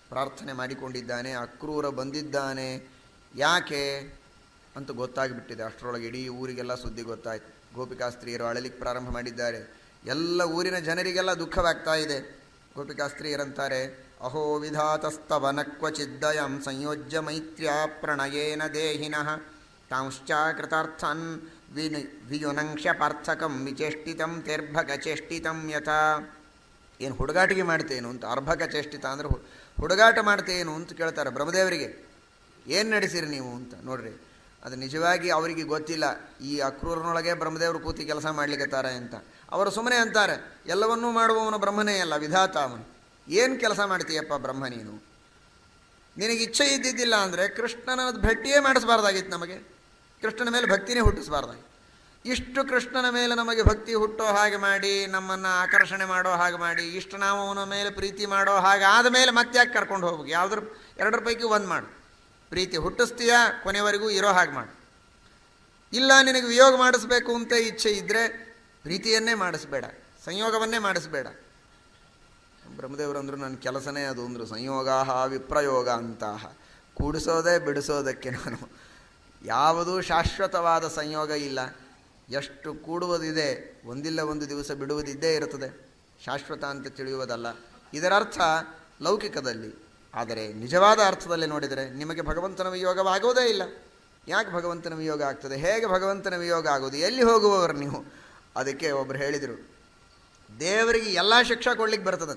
ಪ್ರಾರ್ಥನೆ ಮಾಡಿಕೊಂಡಿದ್ದಾನೆ. ಅಕ್ರೂರ ಬಂದಿದ್ದಾನೆ. ಯಾಕೆ? ಅಂತ ಗೊತ್ತಾಗಿಬಿಟ್ಟಿದೆ. ಅಷ್ಟರೊಳಗೆ ಇಡೀ ಊರಿಗೆಲ್ಲ ಸುದ್ದಿ ಗೊತ್ತಾಯ್ತು. ಗೋಪಿಕಾ ಸ್ತ್ರೀಯರು ಅಳಲಿಕ್ಕೆ ಪ್ರಾರಂಭ ಮಾಡಿದ್ದಾರೆ. ಎಲ್ಲ ಊರಿನ ಜನರಿಗೆಲ್ಲ ದುಃಖವಾಗ್ತಾ ಇದೆ. ಗೋಪಿಕಾ ಸ್ತ್ರೀಯರಂತಾರೆ, ಅಹೋ ವಿಧಾತಸ್ತವನ ಕ್ವಚಿದ್ದಯಂ ಸಂಯೋಜ್ಯ ಮೈತ್ರ್ಯ ಪ್ರಣಯೇನ ದೇಹಿನಃ ತಾಂಶ್ಚ ಕೃತಾರ್ಥನ್ ವಿನ್ ವಿಯುನಂಕ್ಷ ಪಾರ್ಥಕಂ ವಿಚೇಷ್ಟಿತಂ ತೆರ್ಭಕ ಚೇಷ್ಟಿತಂ ಯಥಾ. ಏನು ಹುಡುಗಾಟಿಗೆ ಮಾಡ್ತೇನು ಅಂತ ಅರ್ಭಕ ಚೇಷ್ಟಿತ ಅಂದರೆ ಹುಡುಗಾಟ ಮಾಡ್ತೇನು ಅಂತ ಕೇಳ್ತಾರೆ ಬ್ರಹ್ಮದೇವರಿಗೆ. ಏನು ನಡೆಸಿರಿ ನೀವು ಅಂತ ನೋಡ್ರಿ. ಅದು ನಿಜವಾಗಿ ಅವರಿಗೆ ಗೊತ್ತಿಲ್ಲ, ಈ ಅಕ್ರೂರನೊಳಗೆ ಬ್ರಹ್ಮದೇವರು ಕೂತಿ ಕೆಲಸ ಮಾಡ್ಲಿಕ್ಕತ್ತಾರೆ ಅಂತ. ಅವರು ಸುಮ್ಮನೆ ಅಂತಾರೆ, ಎಲ್ಲವನ್ನೂ ಮಾಡುವವನು ಬ್ರಹ್ಮನೇ ಅಲ್ಲ, ವಿಧಾತ ಅವನು. ಏನು ಕೆಲಸ ಮಾಡ್ತೀಯಪ್ಪ ಬ್ರಹ್ಮ ನೀನು? ನಿನಗೆ ಇಚ್ಛೆ ಇದ್ದಿದ್ದಿಲ್ಲ ಅಂದರೆ ಕೃಷ್ಣನ ಭೇಟಿಯೇ ಮಾಡಿಸ್ಬಾರ್ದಾಗಿತ್ತು ನಮಗೆ. ಕೃಷ್ಣನ ಮೇಲೆ ಭಕ್ತಿನೇ ಹುಟ್ಟಿಸಬಾರ್ದಾಗಿತ್ತು. ಇಷ್ಟು ಕೃಷ್ಣನ ಮೇಲೆ ನಮಗೆ ಭಕ್ತಿ ಹುಟ್ಟೋ ಹಾಗೆ ಮಾಡಿ, ನಮ್ಮನ್ನು ಆಕರ್ಷಣೆ ಮಾಡೋ ಹಾಗೆ ಮಾಡಿ, ಇಷ್ಟು ನಾವು ಅವನ ಮೇಲೆ ಪ್ರೀತಿ ಮಾಡೋ ಹಾಗೆ ಆದ ಮೇಲೆ ಮತ್ತೆ ಯಾಕೆ ಕರ್ಕೊಂಡು ಹೋಗ್ಬೇಕು. ಯಾವುದ್ರ, ಎರಡರ ಪೈಕಿ ಒಂದು ಮಾಡು. ಪ್ರೀತಿ ಹುಟ್ಟಿಸ್ತೀಯ? ಕೊನೆವರೆಗೂ ಇರೋ ಹಾಗೆ ಮಾಡು. ಇಲ್ಲ, ನಿನಗೆ ವಿಯೋಗ ಮಾಡಿಸ್ಬೇಕು ಅಂತ ಇಚ್ಛೆ ಇದ್ದರೆ ಪ್ರೀತಿಯನ್ನೇ ಮಾಡಿಸ್ಬೇಡ, ಸಂಯೋಗವನ್ನೇ ಮಾಡಿಸ್ಬೇಡ. ಬ್ರಹ್ಮದೇವರು ಅಂದರು ನನ್ನ ಕೆಲಸನೇ ಅದು ಅಂದರು ಸಂಯೋಗ ವಿಪ್ರಯೋಗ ಅಂತಹ. ಕೂಡಿಸೋದೇ ಬಿಡಿಸೋದಕ್ಕೆ ನಾನು. ಯಾವುದೂ ಶಾಶ್ವತವಾದ ಸಂಯೋಗ ಇಲ್ಲ. ಎಷ್ಟು ಕೂಡುವುದಿದೆ, ಒಂದಿಲ್ಲ ಒಂದು ದಿವಸ ಬಿಡುವುದಿದ್ದೇ ಇರುತ್ತದೆ. ಶಾಶ್ವತ ಅಂತ ತಿಳಿಯುವುದಲ್ಲ. ಇದರರ್ಥ ಲೌಕಿಕದಲ್ಲಿ ಆದರೆ ನಿಜವಾದ ಅರ್ಥದಲ್ಲಿ ನೋಡಿದರೆ ನಿಮಗೆ ಭಗವಂತನ ವಿಯೋಗವಾಗುವುದೇ ಇಲ್ಲ. ಯಾಕೆ ಭಗವಂತನ ವಿಯೋಗ ಆಗ್ತದೆ? ಹೇಗೆ ಭಗವಂತನ ವಿಯೋಗ ಆಗೋದು ಎಲ್ಲಿ ಹೋಗುವವರು ನೀವು? ಅದಕ್ಕೆ ಒಬ್ಬರು ಹೇಳಿದರು, ದೇವರಿಗೆ ಎಲ್ಲ ಶಿಕ್ಷೆ ಕೊಡ್ಲಿಕ್ಕೆ ಬರ್ತದೆ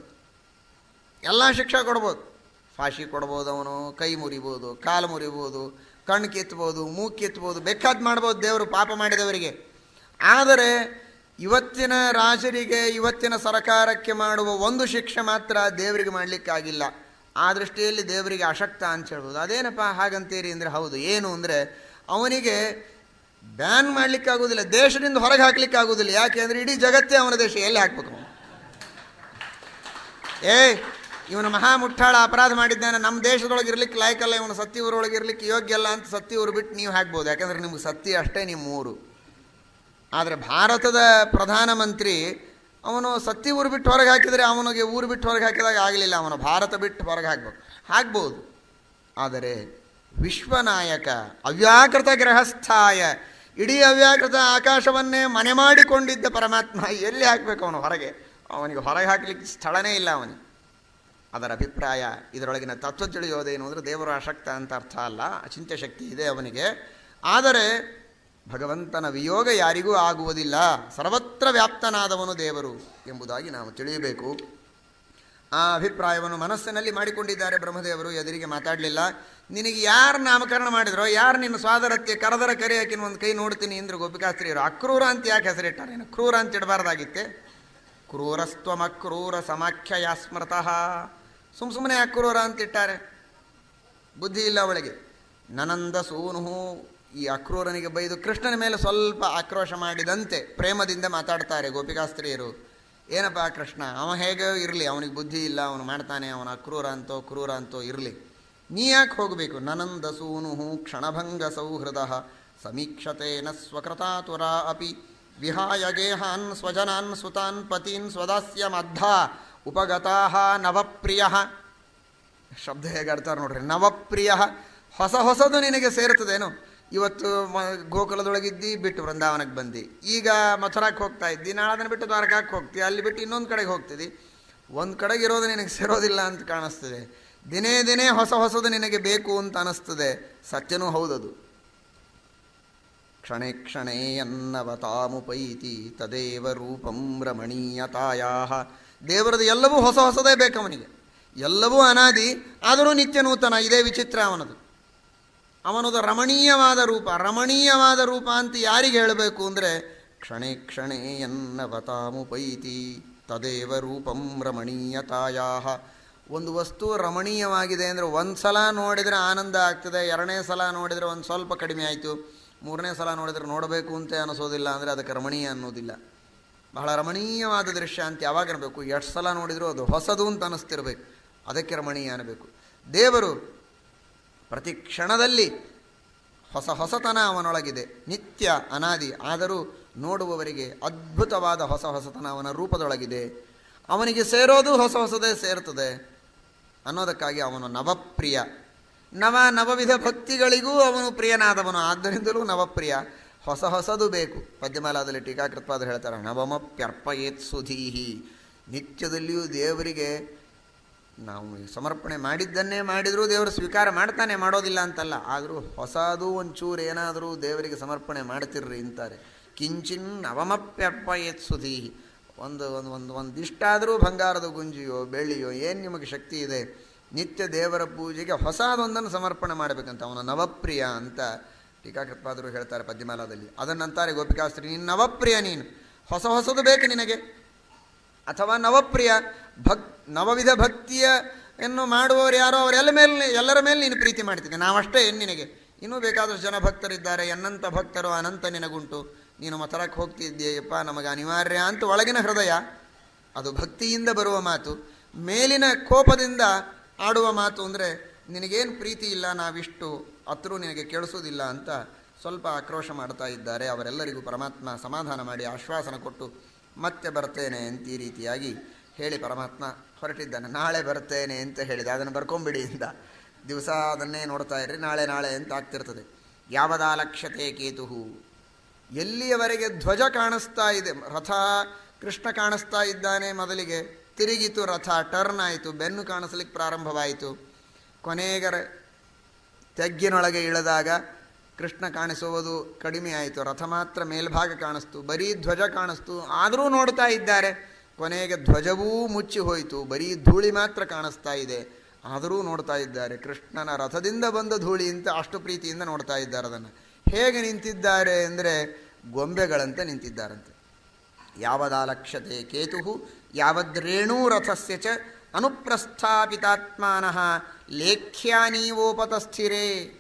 ಎಲ್ಲ ಶಿಕ್ಷೆ ಕೊಡ್ಬೋದು. ಫಾಶಿ ಕೊಡ್ಬೋದು ಅವನು, ಕೈ ಮುರಿಬೋದು, ಕಾಲು ಮುರಿಬೋದು, ಕಣ್ಣು ಕಿತ್ಬೋದು ಮೂಗು ಕಿತ್ಬೋದು ಬೇಕಾದ ಮಾಡ್ಬೋದು ದೇವರು ಪಾಪ ಮಾಡಿದವರಿಗೆ. ಆದರೆ ಇವತ್ತಿನ ರಾಜರಿಗೆ, ಇವತ್ತಿನ ಸರಕಾರಕ್ಕೆ ಮಾಡುವ ಒಂದು ಶಿಕ್ಷೆ ಮಾತ್ರ ದೇವರಿಗೆ ಮಾಡಲಿಕ್ಕಾಗಿಲ್ಲ. ಆ ದೃಷ್ಟಿಯಲ್ಲಿ ದೇವರಿಗೆ ಅಶಕ್ತ ಅಂತ ಹೇಳ್ಬೋದು. ಅದೇನಪ್ಪ ಹಾಗಂತೀರಿ ಅಂದರೆ ಹೌದು. ಏನು ಅಂದರೆ ಅವನಿಗೆ ಬ್ಯಾನ್ ಮಾಡಲಿಕ್ಕಾಗೋದಿಲ್ಲ ದೇಶದಿಂದ ಹೊರಗೆ ಹಾಕ್ಲಿಕ್ಕೆ ಆಗೋದಿಲ್ಲ. ಯಾಕೆ ಅಂದರೆ ಇಡೀ ಜಗತ್ತೇ ಅವನ ದೇಶ ಎಲ್ಲಿ ಹಾಕ್ಬೇಕು? ಏ, ಇವನು ಮಹಾ ಮುಟ್ಟಾಳ, ಅಪರಾಧ ಮಾಡಿದ್ದಾನೆ. ನಮ್ಮ ದೇಶದೊಳಗೆ ಇರ್ಲಿಕ್ಕೆ ಲಾಯ್ಕಲ್ಲ ಇವನು ಸತ್ತಿ ಊರೊಳಗೆ ಇರ್ಲಿಕ್ಕೆ ಯೋಗ್ಯ ಅಲ್ಲ ಅಂತ ಸತ್ತಿ ಊರು ಬಿಟ್ಟು ನೀವು ಹಾಕ್ಬೋದು. ಯಾಕಂದ್ರೆ ನಿಮ್ಗೆ ಸತ್ಯ ಅಷ್ಟೇ ನಿಮ್ಮ ಊರು ಆದರೆ ಭಾರತದ ಪ್ರಧಾನಮಂತ್ರಿ ಅವನು ಸತ್ತಿ ಊರು ಬಿಟ್ಟು ಹೊರಗೆ ಹಾಕಿದರೆ ಅವನಿಗೆ ಊರು ಬಿಟ್ಟು ಹೊರಗೆ ಹಾಕಿದಾಗ ಆಗಲಿಲ್ಲ. ಅವನು ಭಾರತ ಬಿಟ್ಟು ಹೊರಗೆ ಹಾಕ್ಬೇಕು. ಹಾಕ್ಬೋದು. ಆದರೆ ವಿಶ್ವನಾಯಕ, ಅವ್ಯಾಕೃತ ಗೃಹಸ್ಥಾಯ, ಇಡೀ ಅವ್ಯಾಕೃತ ಆಕಾಶವನ್ನೇ ಮನೆ ಮಾಡಿಕೊಂಡಿದ್ದ ಪರಮಾತ್ಮ ಎಲ್ಲಿ ಹಾಕಬೇಕು ಅವನು ಹೊರಗೆ? ಅವನಿಗೆ ಹೊರಗೆ ಹಾಕಲಿಕ್ಕೆ ಸ್ಥಳನೇ ಇಲ್ಲ ಅವನಿಗೆ. ಅದರ ಅಭಿಪ್ರಾಯ, ಇದರೊಳಗಿನ ತತ್ವ ತಿಳಿಯೋದೇನು ಅಂದರೆ ದೇವರು ಆಸಕ್ತ ಅಂತ ಅರ್ಥ ಅಲ್ಲ. ಅಚಿಂತ್ಯ ಶಕ್ತಿ ಇದೆ ಅವನಿಗೆ. ಆದರೆ ಭಗವಂತನ ವಿಯೋಗ ಯಾರಿಗೂ ಆಗುವುದಿಲ್ಲ. ಸರ್ವತ್ರ ವ್ಯಾಪ್ತನಾದವನು ದೇವರು ಎಂಬುದಾಗಿ ನಾವು ತಿಳಿಯಬೇಕು. ಆ ಅಭಿಪ್ರಾಯವನ್ನು ಮನಸ್ಸಿನಲ್ಲಿ ಮಾಡಿಕೊಂಡಿದ್ದಾರೆ ಬ್ರಹ್ಮದೇವರು, ಎದುರಿಗೆ ಮಾತಾಡಲಿಲ್ಲ. ನಿನಗೆ ಯಾರು ನಾಮಕರಣ ಮಾಡಿದ್ರೋ, ಯಾರು ನಿನ್ನ ಸ್ವಾದರತ್ಯ ಕರದರ ಕರೆ ಹಾಕಿನ ಒಂದು ಕೈ ನೋಡ್ತೀನಿ ಇಂದ್ರ ಗೋಪಿಕಾಸ್ತ್ರೀಯರು, ಅಕ್ರೂರ ಅಂತ ಯಾಕೆ ಹೆಸರಿಟ್ಟಾರೆ? ಕ್ರೂರ ಅಂತ ಇಡಬಾರ್ದಾಗಿತ್ತೆ. ಕ್ರೂರಸ್ತ್ವಮಕ್ರೂರ ಸಮಾಖ್ಯ ಸ್ಮೃತಃ. ಸುಮ್ ಸುಮ್ಮನೆ ಅಕ್ರೂರ ಅಂತಿಟ್ಟಾರೆ ಬುದ್ಧಿ ಇಲ್ಲ ಅವಳಿಗೆ. ನನಂದ ಸೂನು ಈ ಅಕ್ರೂರನಿಗೆ ಬೈದು ಕೃಷ್ಣನ ಮೇಲೆ ಸ್ವಲ್ಪ ಆಕ್ರೋಶ ಮಾಡಿದಂತೆ ಪ್ರೇಮದಿಂದ ಮಾತಾಡ್ತಾರೆ ಗೋಪಿಕಾಸ್ತ್ರೀಯರು. ಏನಪ್ಪ ಕೃಷ್ಣ, ಅವ ಹೇಗೆ ಇರಲಿ, ಅವನಿಗೆ ಬುದ್ಧಿ ಇಲ್ಲ, ಅವನು ಮಾಡ್ತಾನೆ, ಅವನ ಅಕ್ರೂರ ಅಂತೋ, ಕ್ರೂರ ಅಂತೋ ಇರಲಿ. ನೀ ಯಾಕೆ ಹೋಗಬೇಕು? ನನಂದ ಸೂನು ಕ್ಷಣಭಂಗ ಸೌಹೃದ, ಸಮೀಕ್ಷತೇನ ಸ್ವಕೃತಾತುರ ಅಪಿ, ವಿಹಾಯ ಗೇಹಾನ್ ಸ್ವಜನಾನ್ ಸುತಾನ್ ಪತೀನ್ ಸ್ವದಾಸ್ಯ ಮದ್ಧ ಉಪಗತಾ ನವಪ್ರಿಯ. ಶಬ್ದ ಹೇಗೆ ಅರ್ಥ ನೋಡ್ರಿ? ನವಪ್ರಿಯ. ಹೊಸ ಹೊಸದು ನಿನಗೆ ಸೇರ್ತದೇನು? ಇವತ್ತು ಗೋಕುಲದೊಳಗಿದ್ದಿ ಬಿಟ್ಟು ವೃಂದಾವನಕ್ಕೆ ಬಂದು. ಈಗ ಮಥುರಾಕ್ಕೆ ಹೋಗ್ತಾ ಇದ್ದಿ. ನಾಳೆ ಬಿಟ್ಟು ದ್ವಾರಕಾಕ್ಕೆ ಹೋಗ್ತಿ. ಅಲ್ಲಿ ಬಿಟ್ಟು ಇನ್ನೊಂದು ಕಡೆಗೆ ಹೋಗ್ತಿದ್ದಿ ಒಂದು ಕಡೆಗೆ ಇರೋದು ನಿನಗೆ ಸೇರೋದಿಲ್ಲ ಅಂತ ಕಾಣಿಸ್ತದೆ. ದಿನೇ ದಿನೇ ಹೊಸ ಹೊಸದು ನಿನಗೆ ಬೇಕು ಅಂತ ಅನಿಸ್ತದೆ. ಸತ್ಯನೂ ಹೌದದು. ಕ್ಷಣೆ ಕ್ಷಣೇ ಅನ್ನವತಾಮುಪೈತಿ ತದೇವ ರೂಪಂ ರಮಣೀಯತಾಯಾ ದೇವರದು ಎಲ್ಲವೂ ಹೊಸ ಹೊಸದೇ ಬೇಕು ಅವನಿಗೆ ಎಲ್ಲವೂ ಅನಾದಿ, ಆದರೂ ನಿತ್ಯ ನೂತನ ಇದೇ ವಿಚಿತ್ರ ಅವನದು. ಅವನದು ರಮಣೀಯವಾದ ರೂಪ. ರಮಣೀಯವಾದ ರೂಪ ಅಂತ ಯಾರಿಗೆ ಹೇಳಬೇಕು ಅಂದರೆ, ಕ್ಷಣೆ ಕ್ಷಣೇ ಎನ್ನವತಾಮುಪೈತಿ, ತದೇವ ರೂಪಂ ರಮಣೀಯತಾಯಾ ಒಂದು ವಸ್ತು ರಮಣೀಯವಾಗಿದೆ ಅಂದರೆ ಒಂದು ಸಲ ನೋಡಿದರೆ ಆನಂದ ಆಗ್ತದೆ, ಎರಡನೇ ಸಲ ನೋಡಿದರೆ ಒಂದು ಸ್ವಲ್ಪ ಕಡಿಮೆ ಆಯಿತು, ಮೂರನೇ ಸಲ ನೋಡಿದರೆ ನೋಡಬೇಕು ಅಂತ ಅನಿಸೋದಿಲ್ಲ ಅಂದರೆ ಅದಕ್ಕೆ ರಮಣೀಯ ಅನ್ನೋದಿಲ್ಲ. ಬಹಳ ರಮಣೀಯವಾದ ದೃಶ್ಯ ಅಂತ ಯಾವಾಗ ಇರಬೇಕು? ಎಷ್ಟು ಸಲ ನೋಡಿದರೂ ಅದು ಹೊಸದು ಅಂತ ಅನ್ನಿಸ್ತಿರ್ಬೇಕು ಅದಕ್ಕೆ ರಮಣೀಯ ಅನ್ನಬೇಕು. ದೇವರು ಪ್ರತಿ ಕ್ಷಣದಲ್ಲಿ ಹೊಸ ಹೊಸತನ ಅವನೊಳಗಿದೆ. ನಿತ್ಯ ಅನಾದಿ ಆದರೂ ನೋಡುವವರಿಗೆ ಅದ್ಭುತವಾದ ಹೊಸ ಹೊಸತನ ಅವನ ರೂಪದೊಳಗಿದೆ. ಅವನಿಗೆ ಸೇರೋದು ಹೊಸ ಹೊಸದೇ ಸೇರ್ತದೆ. ಅನ್ನೋದಕ್ಕಾಗಿ ಅವನು ನವಪ್ರಿಯ. ನವ ನವವಿಧ ಭಕ್ತಿಗಳಿಗೂ ಅವನು ಪ್ರಿಯನಾದವನು. ಆದ್ದರಿಂದಲೂ ನವಪ್ರಿಯ. ಹೊಸ ಹೊಸದು ಬೇಕು. ಪದ್ಯಮಾಲಾದಲ್ಲಿ ಟೀಕಾಕೃತ್ವಾದರು ಹೇಳ್ತಾರೆ, ನವಮಪ್ಯರ್ಪಯೇತ್ ಸುಧೀಹಿ. ನಿತ್ಯದಲ್ಲಿಯೂ ದೇವರಿಗೆ ನಾವು ಸಮರ್ಪಣೆ ಮಾಡಿದ್ದನ್ನೇ ಮಾಡಿದರೂ ದೇವರು ಸ್ವೀಕಾರ ಮಾಡ್ತಾನೆ, ಮಾಡೋದಿಲ್ಲ ಅಂತಲ್ಲ. ಆದರೂ ಹೊಸದು ಒಂಚೂರು ಏನಾದರೂ ದೇವರಿಗೆ ಸಮರ್ಪಣೆ ಮಾಡ್ತಿರ್ರಿ ಅಂತಾರೆ. ಕಿಂಚಿನ್ ನವಮಪ್ಯರ್ಪಯೇತ್ ಸುಧೀಹಿ ಒಂದು ಒಂದು ಒಂದು ಒಂದಿಷ್ಟಾದರೂ ಬಂಗಾರದ ಗುಂಜಿಯೋ, ಬೆಳ್ಳಿಯೋ, ಏನು ನಿಮಗೆ ಶಕ್ತಿ ಇದೆ? ನಿತ್ಯ ದೇವರ ಪೂಜೆಗೆ ಹೊಸದೊಂದನ್ನು ಸಮರ್ಪಣೆ ಮಾಡಬೇಕಂತ. ಅವನ ನವಪ್ರಿಯ ಅಂತ ಟೀಕಾಕೃತ್ಪಾದರು ಹೇಳ್ತಾರೆ ಪದ್ಯಮಾಲಾದಲ್ಲಿ. ಅದನ್ನಂತಾರೆ ಗೋಪಿಕಾಸ್ತ್ರಿ, ನೀನು ನವಪ್ರಿಯ ನೀನು. ಹೊಸ ಹೊಸದು ಬೇಕು ನಿನಗೆ. ಅಥವಾ ನವಪ್ರಿಯ ಭಕ್, ನವವಿಧ ಭಕ್ತಿಯ ಎನ್ನು ಮಾಡುವವರು ಯಾರೋ ಅವರೆಲ್ಲ ಮೇಲೆ, ಎಲ್ಲರ ಮೇಲೆ ನೀನು ಪ್ರೀತಿ ಮಾಡ್ತೀನಿ. ನಾವಷ್ಟೇ ಏನು ನಿನಗೆ ಇನ್ನೂ ಬೇಕಾದಷ್ಟು ಜನ ಭಕ್ತರಿದ್ದಾರೆ. ಎನ್ನಂಥ ಭಕ್ತರು ಅನಂತ ನಿನಗುಂಟು. ನೀನು ಮಥರಕ್ಕೆ ಹೋಗ್ತಿದ್ದೀಯಪ್ಪ. ನಮಗೆ ಅನಿವಾರ್ಯ ಅಂತ ಒಳಗಿನ ಹೃದಯ, ಅದು ಭಕ್ತಿಯಿಂದ ಬರುವ ಮಾತು. ಮೇಲಿನ ಕೋಪದಿಂದ ಆಡುವ ಮಾತು ಅಂದರೆ, ನಿನಗೇನು ಪ್ರೀತಿ ಇಲ್ಲ, ನಾವಿಷ್ಟು ಅತ್ರೂ ನಿನಗೆ ಕೇಳಿಸೋದಿಲ್ಲ ಅಂತ ಸ್ವಲ್ಪ ಆಕ್ರೋಶ ಮಾಡ್ತಾ ಇದ್ದಾರೆ. ಅವರೆಲ್ಲರಿಗೂ ಪರಮಾತ್ಮ ಸಮಾಧಾನ ಮಾಡಿ ಆಶ್ವಾಸನ ಕೊಟ್ಟು ಮತ್ತೆ ಬರ್ತೇನೆ ಅಂತ ಈ ರೀತಿಯಾಗಿ ಹೇಳಿ ಪರಮಾತ್ಮ ಹೊರಟಿದ್ದಾನೆ. ನಾಳೆ ಬರ್ತೇನೆ ಅಂತ ಹೇಳಿದ. ಅದನ್ನು ಬರ್ಕೊಂಬಿಡಿ ಅಂತ ದಿವಸ ಅದನ್ನೇ ನೋಡ್ತಾ ಇರ್ರಿ. ನಾಳೆ ನಾಳೆ ಅಂತ ಆಗ್ತಿರ್ತದೆ. ಯಾವದಾಲಕ್ಷ್ಯತೆ ಕೇತುಹು? ಎಲ್ಲಿಯವರೆಗೆ ಧ್ವಜ ಕಾಣಿಸ್ತಾ ಇದೆ? ರಥ ಕೃಷ್ಣ ಕಾಣಿಸ್ತಾ ಇದ್ದಾನೆ ಮೊದಲಿಗೆ. ತಿರುಗಿತು ರಥ ಟರ್ನ್ ಆಯಿತು. ಬೆನ್ನು ಕಾಣಿಸ್ಲಿಕ್ಕೆ ಪ್ರಾರಂಭವಾಯಿತು. ಕೊನೆಗರ ತೆಗ್ಗಿನೊಳಗೆ ಇಳಿದಾಗ ಕೃಷ್ಣ ಕಾಣಿಸುವುದು ಕಡಿಮೆ ಆಯಿತು. ರಥ ಮಾತ್ರ ಮೇಲ್ಭಾಗ ಕಾಣಿಸ್ತು. ಬರೀ ಧ್ವಜ ಕಾಣಿಸ್ತು. ಆದರೂ ನೋಡ್ತಾ ಇದ್ದಾರೆ. ಕೊನೆಗೆ ಧ್ವಜವೂ ಮುಚ್ಚಿ ಹೋಯಿತು. ಬರೀ ಧೂಳಿ ಮಾತ್ರ ಕಾಣಿಸ್ತಾ ಇದೆ. ಆದರೂ ನೋಡ್ತಾ ಇದ್ದಾರೆ. ಕೃಷ್ಣನ ರಥದಿಂದ ಬಂದ ಧೂಳಿ ಅಂತ ಅಷ್ಟು ಪ್ರೀತಿಯಿಂದ ನೋಡ್ತಾ ಇದ್ದಾರೆ ಅದನ್ನು. ಹೇಗೆ ನಿಂತಿದ್ದಾರೆ ಅಂದರೆ ಗೊಂಬೆಗಳಂತೆ ನಿಂತಿದ್ದಾರಂತೆ. ಯಾವದಾಲಕ್ಷ್ಯತೆ ಕೇತು ಯಾವದ್ರೇಣೂ ರಥಸ್ಯ ಚ ಅನುಪ್ರಸ್ಥಾಪಿತಾತ್ಮಾನಃ ಲೇಖ್ಯಾನೀವೋಪತಸ್ಥಿರೇ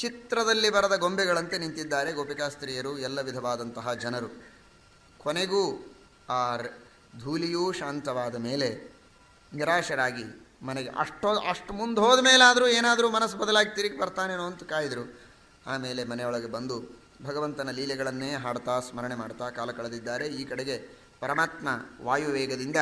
ಚಿತ್ರದಲ್ಲಿ ಬರದ ಗೊಂಬೆಗಳಂತೆ ನಿಂತಿದ್ದಾರೆ ಗೋಪಿಕಾಸ್ತ್ರೀಯರು ಎಲ್ಲ ವಿಧವಾದಂತಹ ಜನರು. ಕೊನೆಗೂ ಆ ಧೂಲಿಯೂ ಶಾಂತವಾದ ಮೇಲೆ ನಿರಾಶರಾಗಿ ಮನೆಗೆ ಅಷ್ಟೋ, ಅಷ್ಟು ಮುಂದೆ ಹೋದ ಮೇಲಾದರೂ ಏನಾದರೂ ಮನಸ್ಸು ಬದಲಾಗಿ ತಿರುಗಿ ಬರ್ತಾನೇನೋ ಅಂತ ಕಾಯಿದರು. ಆಮೇಲೆ ಮನೆಯೊಳಗೆ ಬಂದು ಭಗವಂತನ ಲೀಲೆಗಳನ್ನೇ ಹಾಡ್ತಾ, ಸ್ಮರಣೆ ಮಾಡ್ತಾ ಕಾಲ ಕಳೆದಿದ್ದಾರೆ. ಈ ಕಡೆಗೆ ಪರಮಾತ್ಮ ವಾಯುವೇಗದಿಂದ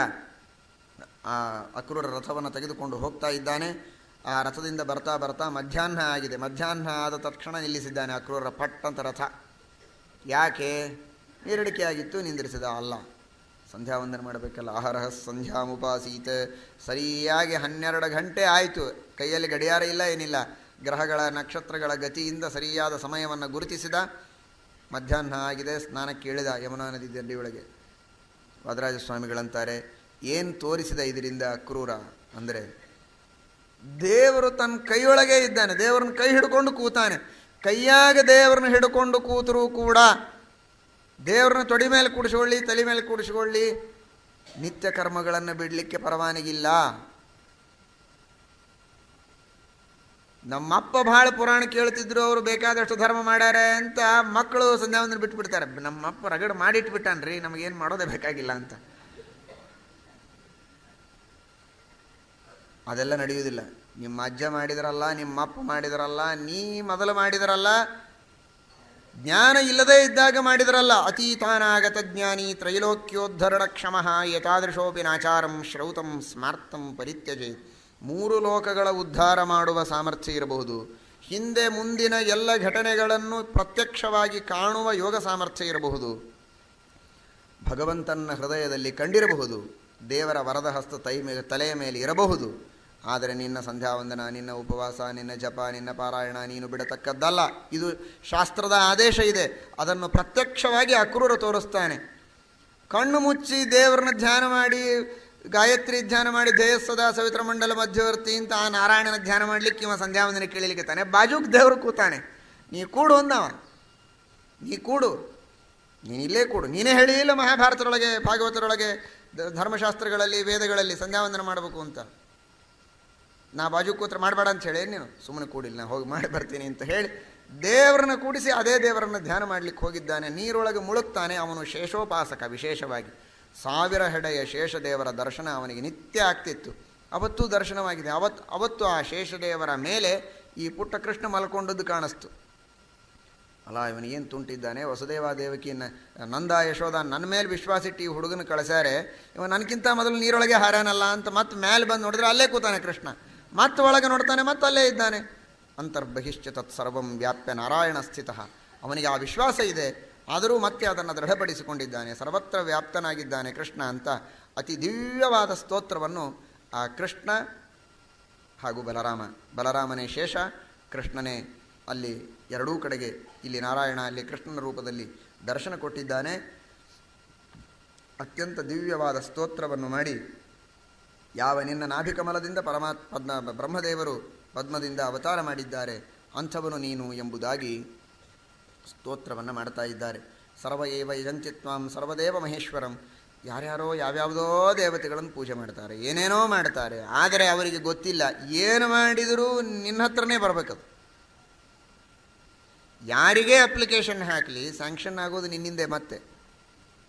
ಆ ಅಕ್ರೂರ ರಥವನ್ನು ತೆಗೆದುಕೊಂಡು ಹೋಗ್ತಾ ಇದ್ದಾನೆ. ಆ ರಥದಿಂದ ಬರ್ತಾ ಬರ್ತಾ ಮಧ್ಯಾಹ್ನ ಆಗಿದೆ. ಮಧ್ಯಾಹ್ನ ಆದ ತಕ್ಷಣ ನಿಲ್ಲಿಸಿದ್ದಾನೆ ಅಕ್ರೂರ ಪಟ್ ಅಂತ ರಥ. ಯಾಕೆ? ನೀರಡಿಕೆ ಆಗಿತ್ತು, ನಿಂದಿರಿಸಿದ ಅಲ್ಲ. ಸಂಧ್ಯಾ ವಂದನೆ ಮಾಡಬೇಕಲ್ಲ. ಆಹಾರಹ ಸಂಧ್ಯಾ ಮುಪಾಸೀತ. ಸರಿಯಾಗಿ ಹನ್ನೆರಡು ಗಂಟೆ ಆಯಿತು. ಕೈಯಲ್ಲಿ ಗಡಿಯಾರ ಇಲ್ಲ, ಏನಿಲ್ಲ. ಗ್ರಹಗಳ ನಕ್ಷತ್ರಗಳ ಗತಿಯಿಂದ ಸರಿಯಾದ ಸಮಯವನ್ನು ಗುರುತಿಸಿದ. ಮಧ್ಯಾಹ್ನ ಆಗಿದೆ, ಸ್ನಾನಕ್ಕೆ ಇಳಿದ ಯಮುನಾ ನದಿ ದಂಡಿಯೊಳಗೆ ವಾದರಾಜ ಸ್ವಾಮಿಗಳಂತಾರೆ ಏನು ತೋರಿಸಿದ ಇದರಿಂದ ಅಕ್ರೂರ ಅಂದರೆ ದೇವರು ತನ್ನ ಕೈಯೊಳಗೆ ಇದ್ದಾನೆ. ದೇವರನ್ನ ಕೈ ಹಿಡ್ಕೊಂಡು ಕೂತಾನೆ. ಕೈಯಾಗ ದೇವರನ್ನ ಹಿಡ್ಕೊಂಡು ಕೂತರೂ ಕೂಡ ದೇವ್ರನ್ನ ತೊಡಿ ಮೇಲೆ ಕೂಡಿಸ್ಕೊಳ್ಳಿ, ತಲೆ ಮೇಲೆ ಕೂಡಿಸ್ಕೊಳ್ಳಿ. ನಿತ್ಯ ಕರ್ಮಗಳನ್ನು ಬಿಡಲಿಕ್ಕೆ ಪರವಾನಗಿಲ್ಲ. ನಮ್ಮಪ್ಪ ಭಾಳ ಪುರಾಣ ಕೇಳ್ತಿದ್ರು, ಅವರು ಬೇಕಾದಷ್ಟು ಧರ್ಮ ಮಾಡ್ಯಾರೆ ಅಂತ ಮಕ್ಕಳು ಸಂಧ್ಯಾವಂದನ ಬಿಟ್ಬಿಡ್ತಾರೆ. ನಮ್ಮಪ್ಪ ರಗಡ್ ಮಾಡಿಟ್ಬಿಟ್ಟಾನ್ರಿ, ನಮಗೇನು ಮಾಡೋದೇ ಬೇಕಾಗಿಲ್ಲ ಅಂತ. ಅದೆಲ್ಲ ನಡೆಯುವುದಿಲ್ಲ. ನಿಮ್ಮ ಅಜ್ಜ ಮಾಡಿದ್ರಲ್ಲ ನಿಮ್ಮ ಅಪ್ಪ ಮಾಡಿದ್ರಲ್ಲ, ನೀ ಮೊದಲು ಮಾಡಿದ್ರಲ್ಲ, ಜ್ಞಾನ ಇಲ್ಲದೇ ಇದ್ದಾಗ ಮಾಡಿದ್ರಲ್ಲ. ಅತೀತಾನಾಗತ ಜ್ಞಾನಿ ತ್ರೈಲೋಕ್ಯೋದ್ಧರಣ ಕ್ಷಮಃ ಯಥಾದೃಶೋಪಿ ನಾಚಾರಂ ಶ್ರೌತಂ ಸ್ಮಾರ್ತಂ ಪರಿತ್ಯಜೆ. ಮೂರು ಲೋಕಗಳ ಉದ್ಧಾರ ಮಾಡುವ ಸಾಮರ್ಥ್ಯ ಇರಬಹುದು. ಹಿಂದೆ ಮುಂದಿನ ಎಲ್ಲ ಘಟನೆಗಳನ್ನು ಪ್ರತ್ಯಕ್ಷವಾಗಿ ಕಾಣುವ ಯೋಗ ಸಾಮರ್ಥ್ಯ ಇರಬಹುದು. ಭಗವಂತನ ಹೃದಯದಲ್ಲಿ ಕಂಡಿರಬಹುದು. ದೇವರ ವರದ ಹಸ್ತ ತೈ ತಲೆಯ ಮೇಲೆ ಇರಬಹುದು. ಆದರೆ ನಿನ್ನ ಸಂಧ್ಯಾವಂದನ, ನಿನ್ನ ಉಪವಾಸ, ನಿನ್ನ ಜಪ, ನಿನ್ನ ಪಾರಾಯಣ ನೀನು ಬಿಡತಕ್ಕದ್ದಲ್ಲ. ಇದು ಶಾಸ್ತ್ರದ ಆದೇಶ ಇದೆ. ಅದನ್ನು ಪ್ರತ್ಯಕ್ಷವಾಗಿ ಅಕ್ರೂರ ತೋರಿಸ್ತಾನೆ. ಕಣ್ಣು ಮುಚ್ಚಿ ದೇವರನ್ನ ಧ್ಯಾನ ಮಾಡಿ, ಗಾಯತ್ರಿ ಧ್ಯಾನ ಮಾಡಿ ಧ್ಯೇಯ ಸದಾ ಸವಿತ್ರ ಮಂಡಲ ಮಧ್ಯವರ್ತಿ ಅಂತ ಆ ನಾರಾಯಣನ ಧ್ಯಾನ ಮಾಡಲಿಕ್ಕೆ ಇವ ಸಂಧ್ಯಾವಂದನ ಕೇಳಲಿಕ್ಕೆ ತಾನೆ. ಬಾಜುಕ್ ದೇವರು ಕೂತಾನೆ. ನೀ ಕೂಡು ಅಂದವ. ನೀ ಕೂಡು. ನೀನು ಇಲ್ಲೇ ಕೂಡು. ನೀನೇ ಹೇಳಿ, ಇಲ್ಲ ಮಹಾಭಾರತದೊಳಗೆ ಭಾಗವತರೊಳಗೆ ಧರ್ಮಶಾಸ್ತ್ರಗಳಲ್ಲಿ, ವೇದಗಳಲ್ಲಿ ಸಂಧ್ಯಾವಂದನ ಮಾಡಬೇಕು ಅಂತ. ನಾ ಬಾಜು ಕೂತ್ರ ಮಾಡಬೇಡ ಅಂತ ಹೇಳಿ ನೀನು? ಸುಮ್ಮನೆ ಕೂಡಿಲ್ಲ ನಾ ಹೋಗಿ ಮಾಡಿ ಬರ್ತೀನಿ ಅಂತ ಹೇಳಿ ದೇವರನ್ನ ಕೂಡಿಸಿ ಅದೇ ದೇವರನ್ನ ಧ್ಯಾನ ಮಾಡಲಿಕ್ಕೆ ಹೋಗಿದ್ದಾನೆ. ನೀರೊಳಗೆ ಮುಳುಗ್ತಾನೆ ಅವನು ಶೇಷೋಪಾಸಕ ವಿಶೇಷವಾಗಿ. ಸಾವಿರ ಹೆಡೆಯ ಶೇಷದೇವರ ದರ್ಶನ ಅವನಿಗೆ ನಿತ್ಯ ಆಗ್ತಿತ್ತು. ಅವತ್ತೂ ದರ್ಶನವಾಗಿದೆ. ಅವತ್ತು ಅವತ್ತು ಆ ಶೇಷದೇವರ ಮೇಲೆ ಈ ಪುಟ್ಟ ಕೃಷ್ಣ ಮಲ್ಕೊಂಡದ್ದು ಕಾಣಿಸ್ತು. ಅಲ್ಲ ಇವನಿಗೇನು ತುಂಟಿದ್ದಾನೆ? ವಸುದೇವ ದೇವಕಿನ ನಂದ ಯಶೋಧ ನನ್ನ ಮೇಲೆ ವಿಶ್ವಾಸ ಇಟ್ಟು ಈ ಹುಡುಗನ ಕಳಿಸ್ಯಾರೆ. ಇವ ನನಗಿಂತ ಮೊದಲು ನೀರೊಳಗೆ ಹಾರಾನಲ್ಲ ಅಂತ ಮತ್ತೆ ಮೇಲೆ ಬಂದು ನೋಡಿದ್ರೆ ಅಲ್ಲೇ ಕೂತಾನೆ ಕೃಷ್ಣ. ಮತ್ತೆ ಒಳಗೆ ನೋಡ್ತಾನೆ ಮತ್ತೆ ಅಲ್ಲೇ ಇದ್ದಾನೆ. ಅಂತರ್ಬಹಿಶ್ಚ ತತ್ ಸರ್ವಂ ವ್ಯಾಪ್ಯ ನಾರಾಯಣ ಸ್ಥಿತ. ಅವನಿಗೆ ಆ ವಿಶ್ವಾಸ ಇದೆ. ಆದರೂ ಮತ್ತೆ ಅದನ್ನು ದೃಢಪಡಿಸಿಕೊಂಡಿದ್ದಾನೆ. ಸರ್ವತ್ರ ವ್ಯಾಪ್ತನಾಗಿದ್ದಾನೆ ಕೃಷ್ಣ ಅಂತ ಅತಿ ದಿವ್ಯವಾದ ಸ್ತೋತ್ರವನ್ನು ಆ ಕೃಷ್ಣ ಹಾಗೂ ಬಲರಾಮ, ಬಲರಾಮನೇ ಶೇಷ, ಕೃಷ್ಣನೇ ಅಲ್ಲಿ ಎರಡೂ ಕಡೆಗೆ ಇಲ್ಲಿ ನಾರಾಯಣ ಅಲ್ಲಿ ಕೃಷ್ಣನ ರೂಪದಲ್ಲಿ ದರ್ಶನ ಕೊಟ್ಟಿದ್ದಾನೆ. ಅತ್ಯಂತ ದಿವ್ಯವಾದ ಸ್ತೋತ್ರವನ್ನು ಮಾಡಿ ಯಾವ ನಿನ್ನ ನಾಭಿಕಮಲದಿಂದ ಪರಮಾತ್ ಪದ್ಮ, ಬ್ರಹ್ಮದೇವರು ಪದ್ಮದಿಂದ ಅವತಾರ ಮಾಡಿದ್ದಾರೆ, ಅಂಥವನು ನೀನು ಎಂಬುದಾಗಿ ಸ್ತೋತ್ರವನ್ನು ಮಾಡ್ತಾ ಇದ್ದಾರೆ. ಸರ್ವ ಏವ ಸರ್ವದೇವ ಮಹೇಶ್ವರಂ. ಯಾರ್ಯಾರೋ ಯಾವ್ಯಾವುದೋ ದೇವತೆಗಳನ್ನು ಪೂಜೆ ಮಾಡ್ತಾರೆ, ಏನೇನೋ ಮಾಡ್ತಾರೆ, ಆದರೆ ಅವರಿಗೆ ಗೊತ್ತಿಲ್ಲ, ಏನು ಮಾಡಿದರೂ ನಿನ್ನ ಹತ್ರನೇ ಬರಬೇಕದು ಯಾರಿಗೇ ಅಪ್ಲಿಕೇಶನ್ ಹಾಕಲಿ ಸ್ಯಾಂಕ್ಷನ್ ಆಗೋದು ನಿನ್ನಿಂದೆ ಮತ್ತೆ.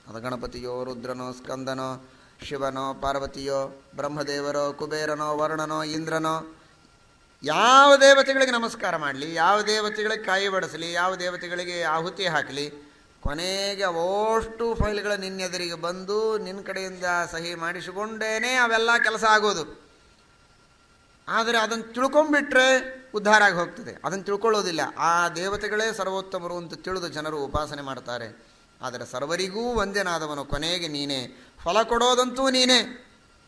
ಅದು ಗಣಪತಿಯೋ, ರುದ್ರನೋ, ಸ್ಕಂದನೋ ಶಿವನೋ, ಪಾರ್ವತಿಯೋ, ಬ್ರಹ್ಮದೇವರೋ, ಕುಬೇರನೋ, ವರ್ಣನೋ, ಇಂದ್ರನೋ, ಯಾವ ದೇವತೆಗಳಿಗೆ ನಮಸ್ಕಾರ ಮಾಡಲಿ, ಯಾವ ದೇವತೆಗಳಿಗೆ ಕಾಯಿ ಬಡಿಸಲಿ, ಯಾವ ದೇವತೆಗಳಿಗೆ ಆಹುತಿ ಹಾಕಲಿ, ಕೊನೆಗೆ ಅವಷ್ಟು ಫೈಲ್ಗಳು ನಿನ್ನೆದುರಿಗೆ ಬಂದು ನಿನ್ನ ಕಡೆಯಿಂದ ಸಹಿ ಮಾಡಿಸಿಕೊಂಡೇನೆ ಅವೆಲ್ಲ ಕೆಲಸ ಆಗೋದು. ಆದರೆ ಅದನ್ನು ತಿಳ್ಕೊಂಬಿಟ್ರೆ ಉದ್ಧಾರ ಆಗಿ ಹೋಗ್ತದೆ. ಅದನ್ನು ತಿಳ್ಕೊಳ್ಳೋದಿಲ್ಲ. ಆ ದೇವತೆಗಳೇ ಸರ್ವೋತ್ತಮರು ಅಂತ ತಿಳಿದು ಜನರು ಉಪಾಸನೆ ಮಾಡ್ತಾರೆ. ಆದರೆ ಸರ್ವರಿಗೂ ಒಂದೇನಾದವನು ಕೊನೆಗೆ ನೀನೇ. ಫಲ ಕೊಡೋದಂತೂ ನೀನೇ.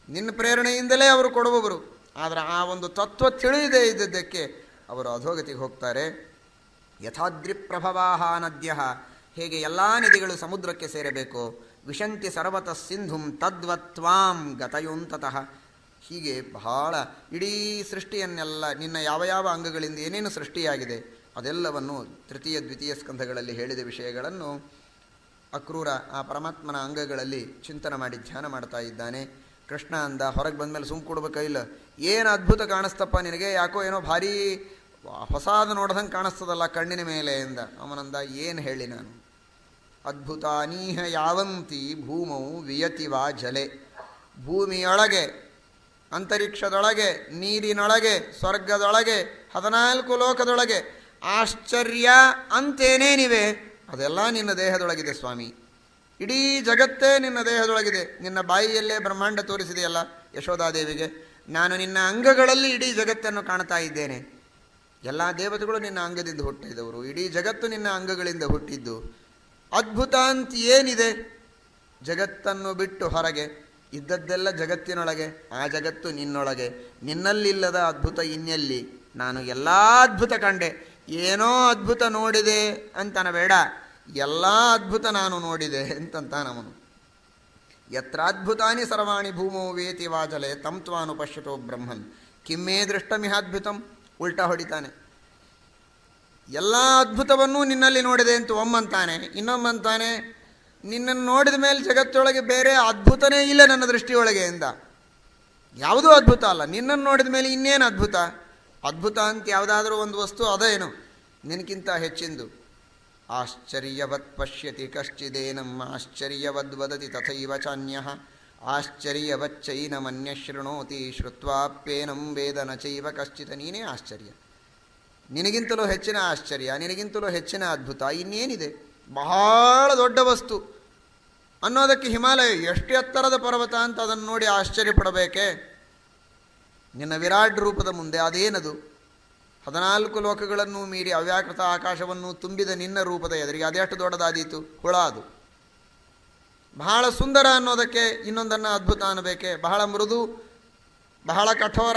ನಿನ್ನ ಪ್ರೇರಣೆಯಿಂದಲೇ ಅವರು ಕೊಡುವವರು. ಆದರೆ ಆ ಒಂದು ತತ್ವ ತಿಳಿಯದೇ ಇದ್ದದ್ದಕ್ಕೆ ಅವರು ಅಧೋಗತಿಗೆ ಹೋಗ್ತಾರೆ. ಯಥಾದ್ರಿ ಪ್ರಭವಾಹ ನದ್ಯ ಹೇಗೆ ಎಲ್ಲ ನದಿಗಳು ಸಮುದ್ರಕ್ಕೆ ಸೇರಬೇಕು? ವಿಶಂತಿ ಸರ್ವತ ಸಿಂಧುಂ ತದ್ವತ್ವಾಂ ಗತಯುಂತತಃ. ಹೀಗೆ ಬಹಳ ಇಡೀ ಸೃಷ್ಟಿಯನ್ನೆಲ್ಲ, ನಿನ್ನ ಯಾವ ಯಾವ ಅಂಗಗಳಿಂದ ಏನೇನು ಸೃಷ್ಟಿಯಾಗಿದೆ, ಅದೆಲ್ಲವನ್ನು ತೃತೀಯ, ದ್ವಿತೀಯ ಸ್ಕಂಧಗಳಲ್ಲಿ ಹೇಳಿದ ವಿಷಯಗಳನ್ನು ಅಕ್ರೂರ ಆ ಪರಮಾತ್ಮನ ಅಂಗಗಳಲ್ಲಿ ಚಿಂತನೆ ಮಾಡಿ ಧ್ಯಾನ ಮಾಡ್ತಾ ಇದ್ದಾನೆ. ಕೃಷ್ಣ ಅಂದ, ಹೊರಗೆ ಬಂದಮೇಲೆ ಸುಮ್ ಕೊಡ್ಬೇಕ ಇಲ್ಲ. ಏನು ಅದ್ಭುತ ಕಾಣಿಸ್ತಪ್ಪ ನಿನಗೆ? ಯಾಕೋ ಏನೋ ಭಾರಿ ಹೊಸಾದ ನೋಡ್ದಂಗೆ ಕಾಣಿಸ್ತದಲ್ಲ ಕಣ್ಣಿನ ಮೇಲೆ? ಎಂದ ಅವನಂದ, ಏನು ಹೇಳಿ ನಾನು? ಅದ್ಭುತ ಅದ್ಭುತಾನೀಹ ಯಾವಂತಿ ಭೂಮೌ ವಿಯತಿವ ಜಲೆ. ಭೂಮಿಯೊಳಗೆ, ಅಂತರಿಕ್ಷದೊಳಗೆ, ನೀರಿನೊಳಗೆ, ಸ್ವರ್ಗದೊಳಗೆ, ಹದಿನಾಲ್ಕು ಲೋಕದೊಳಗೆ ಆಶ್ಚರ್ಯ ಅಂತೇನೇನಿವೆ? ಅದೆಲ್ಲ ನಿನ್ನ ದೇಹದೊಳಗಿದೆ ಸ್ವಾಮಿ. ಇಡೀ ಜಗತ್ತೇ ನಿನ್ನ ದೇಹದೊಳಗಿದೆ. ನಿನ್ನ ಬಾಯಿಯಲ್ಲೇ ಬ್ರಹ್ಮಾಂಡ ತೋರಿಸಿದೆಯಲ್ಲ ಯಶೋಧಾದೇವಿಗೆ ನಾನು ನಿನ್ನ ಅಂಗಗಳಲ್ಲಿ ಇಡೀ ಜಗತ್ತನ್ನು ಕಾಣ್ತಾ ಇದ್ದೇನೆ. ಎಲ್ಲ ದೇವತೆಗಳು ನಿನ್ನ ಅಂಗದಿಂದ ಹುಟ್ಟಿದವರು. ಇಡೀ ಜಗತ್ತು ನಿನ್ನ ಅಂಗಗಳಿಂದ ಹುಟ್ಟಿದ್ದು. ಅದ್ಭುತ ಅಂತ ಏನಿದೆ? ಜಗತ್ತನ್ನು ಬಿಟ್ಟು ಹೊರಗೆ, ಇದ್ದದ್ದೆಲ್ಲ ಜಗತ್ತಿನೊಳಗೆ, ಆ ಜಗತ್ತು ನಿನ್ನೊಳಗೆ. ನಿನ್ನಲ್ಲಿಲ್ಲದ ಅದ್ಭುತ ಇನ್ನೆಲ್ಲಿ ನಾನು ಎಲ್ಲ ಅದ್ಭುತ ಕಂಡೆ. ಏನೋ ಅದ್ಭುತ ನೋಡಿದೆ ಅಂತನ ಬೇಡ ಎಲ್ಲ ಅದ್ಭುತ ನಾನು ನೋಡಿದೆ ಅಂತಂತಾನವನು ಯತ್ರಾದ್ಭುತಾನಿ ಸರ್ವಾಣಿ ಭೂಮೋ ವೇತಿ ವಾಜಲೆ, ತಂ ತ್ವಾನು ಪಶ್ಯತೋ ಬ್ರಹ್ಮನ್. ಕಿಮ್ಮೇ ದೃಷ್ಟಮಿಹಾದ್ಭುತಂ ಉಲ್ಟಾ ಹೊಡಿತಾನೆ. ಎಲ್ಲ ಅದ್ಭುತವನ್ನೂ ನಿನ್ನಲ್ಲಿ ನೋಡಿದೆ ಅಂತ ಒಮ್ಮಂತಾನೆ, ಇನ್ನೊಮ್ಮಂತಾನೆ, ನಿನ್ನನ್ನು ನೋಡಿದ ಮೇಲೆ ಜಗತ್ತೊಳಗೆ ಬೇರೆ ಅದ್ಭುತನೇ ಇಲ್ಲ ನನ್ನ ದೃಷ್ಟಿಯೊಳಗೆ ಎಂದ. ಯಾವುದೂ ಅದ್ಭುತ ಅಲ್ಲ, ನಿನ್ನನ್ನು ನೋಡಿದ ಮೇಲೆ ಇನ್ನೇನು ಅದ್ಭುತ? ಅದ್ಭುತ ಅಂತ ಯಾವುದಾದ್ರೂ ಒಂದು ವಸ್ತು ಅದೇನು? ನಿನಗಿಂತ ಹೆಚ್ಚಿಂದು. ಆಶ್ಚರ್ಯವತ್ ಪಶ್ಯತಿ ಕಶ್ಚಿದೇನಂ ಆಶ್ಚರ್ಯವದ್ವದತಿ ತಥೈವ ಚಾನ್ಯ ಆಶ್ಚರ್ಯವಚ್ಚೈನಮನ್ಯ ಶೃಣೋತಿ ಶ್ರುತ್ವಾಪ್ಯೇನಂ ವೇದ ನ ಚೈವ ಕಶ್ಚಿತ ನೀನೇ ಆಶ್ಚರ್ಯ ನಿನಗಿಂತಲೂ ಹೆಚ್ಚಿನ ಆಶ್ಚರ್ಯ ನಿನಗಿಂತಲೂ ಹೆಚ್ಚಿನ ಅದ್ಭುತ, ಇನ್ನೇನಿದೆ? ಬಹಳ ದೊಡ್ಡ ವಸ್ತು। ಅನ್ನೋದಕ್ಕೆ ಹಿಮಾಲಯ ಎಷ್ಟು ಎತ್ತರದ ಪರ್ವತ ಅಂತ ಅದನ್ನು ನೋಡಿ ಆಶ್ಚರ್ಯಪಡಬೇಕೆ? ನಿನ್ನ ವಿರಾಟ್ ರೂಪದ ಮುಂದೆ ಅದೇನದು? ಹದಿನಾಲ್ಕು ಲೋಕಗಳನ್ನು ಮೀರಿ ಅವ್ಯಾಕೃತ ಆಕಾಶವನ್ನು ತುಂಬಿದ ನಿನ್ನ ರೂಪದ ಎದುರಿಗೆ ಅದೆಷ್ಟು ದೊಡ್ಡದಾದೀತು. ಹುಳ ಅದು. ಬಹಳ ಸುಂದರ ಅನ್ನೋದಕ್ಕೆ ಇನ್ನೊಂದನ್ನು ಅದ್ಭುತ ಅನ್ನಬೇಕೆ? ಬಹಳ ಮೃದು, ಬಹಳ ಕಠೋರ,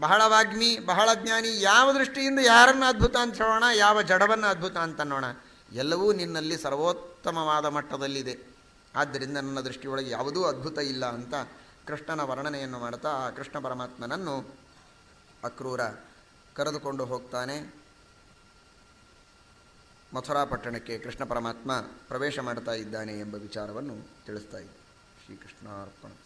ಬಹಳ ವಾಗ್ಮಿ, ಬಹಳ ಜ್ಞಾನಿ. ಯಾವ ದೃಷ್ಟಿಯಿಂದ ಯಾರನ್ನು ಅದ್ಭುತ ಅಂತ ಹೇಳೋಣ, ಯಾವ ಜಡವನ್ನು ಅದ್ಭುತ ಅಂತ ಅನ್ನೋಣ? ಎಲ್ಲವೂ ನಿನ್ನಲ್ಲಿ ಸರ್ವೋತ್ತಮವಾದ ಮಟ್ಟದಲ್ಲಿದೆ. ಆದ್ದರಿಂದ ನನ್ನ ದೃಷ್ಟಿಯೊಳಗೆ ಯಾವುದೂ ಅದ್ಭುತ ಇಲ್ಲ ಅಂತ ಕೃಷ್ಣನ ವರ್ಣನೆಯನ್ನು ಮಾಡ್ತಾ ಆ ಕೃಷ್ಣ ಪರಮಾತ್ಮನನ್ನು ಅಕ್ರೂರ ಕರೆದುಕೊಂಡು ಹೋಗ್ತಾನೆ. ಮಥುರಾ ಪಟ್ಟಣಕ್ಕೆ ಕೃಷ್ಣ ಪರಮಾತ್ಮ ಪ್ರವೇಶ ಮಾಡ್ತಾ ಇದ್ದಾನೆ ಎಂಬ ವಿಚಾರವನ್ನು ತಿಳಿಸ್ತಾ ಇದ್ದ ಶ್ರೀಕೃಷ್ಣಾರ್ಪಣ.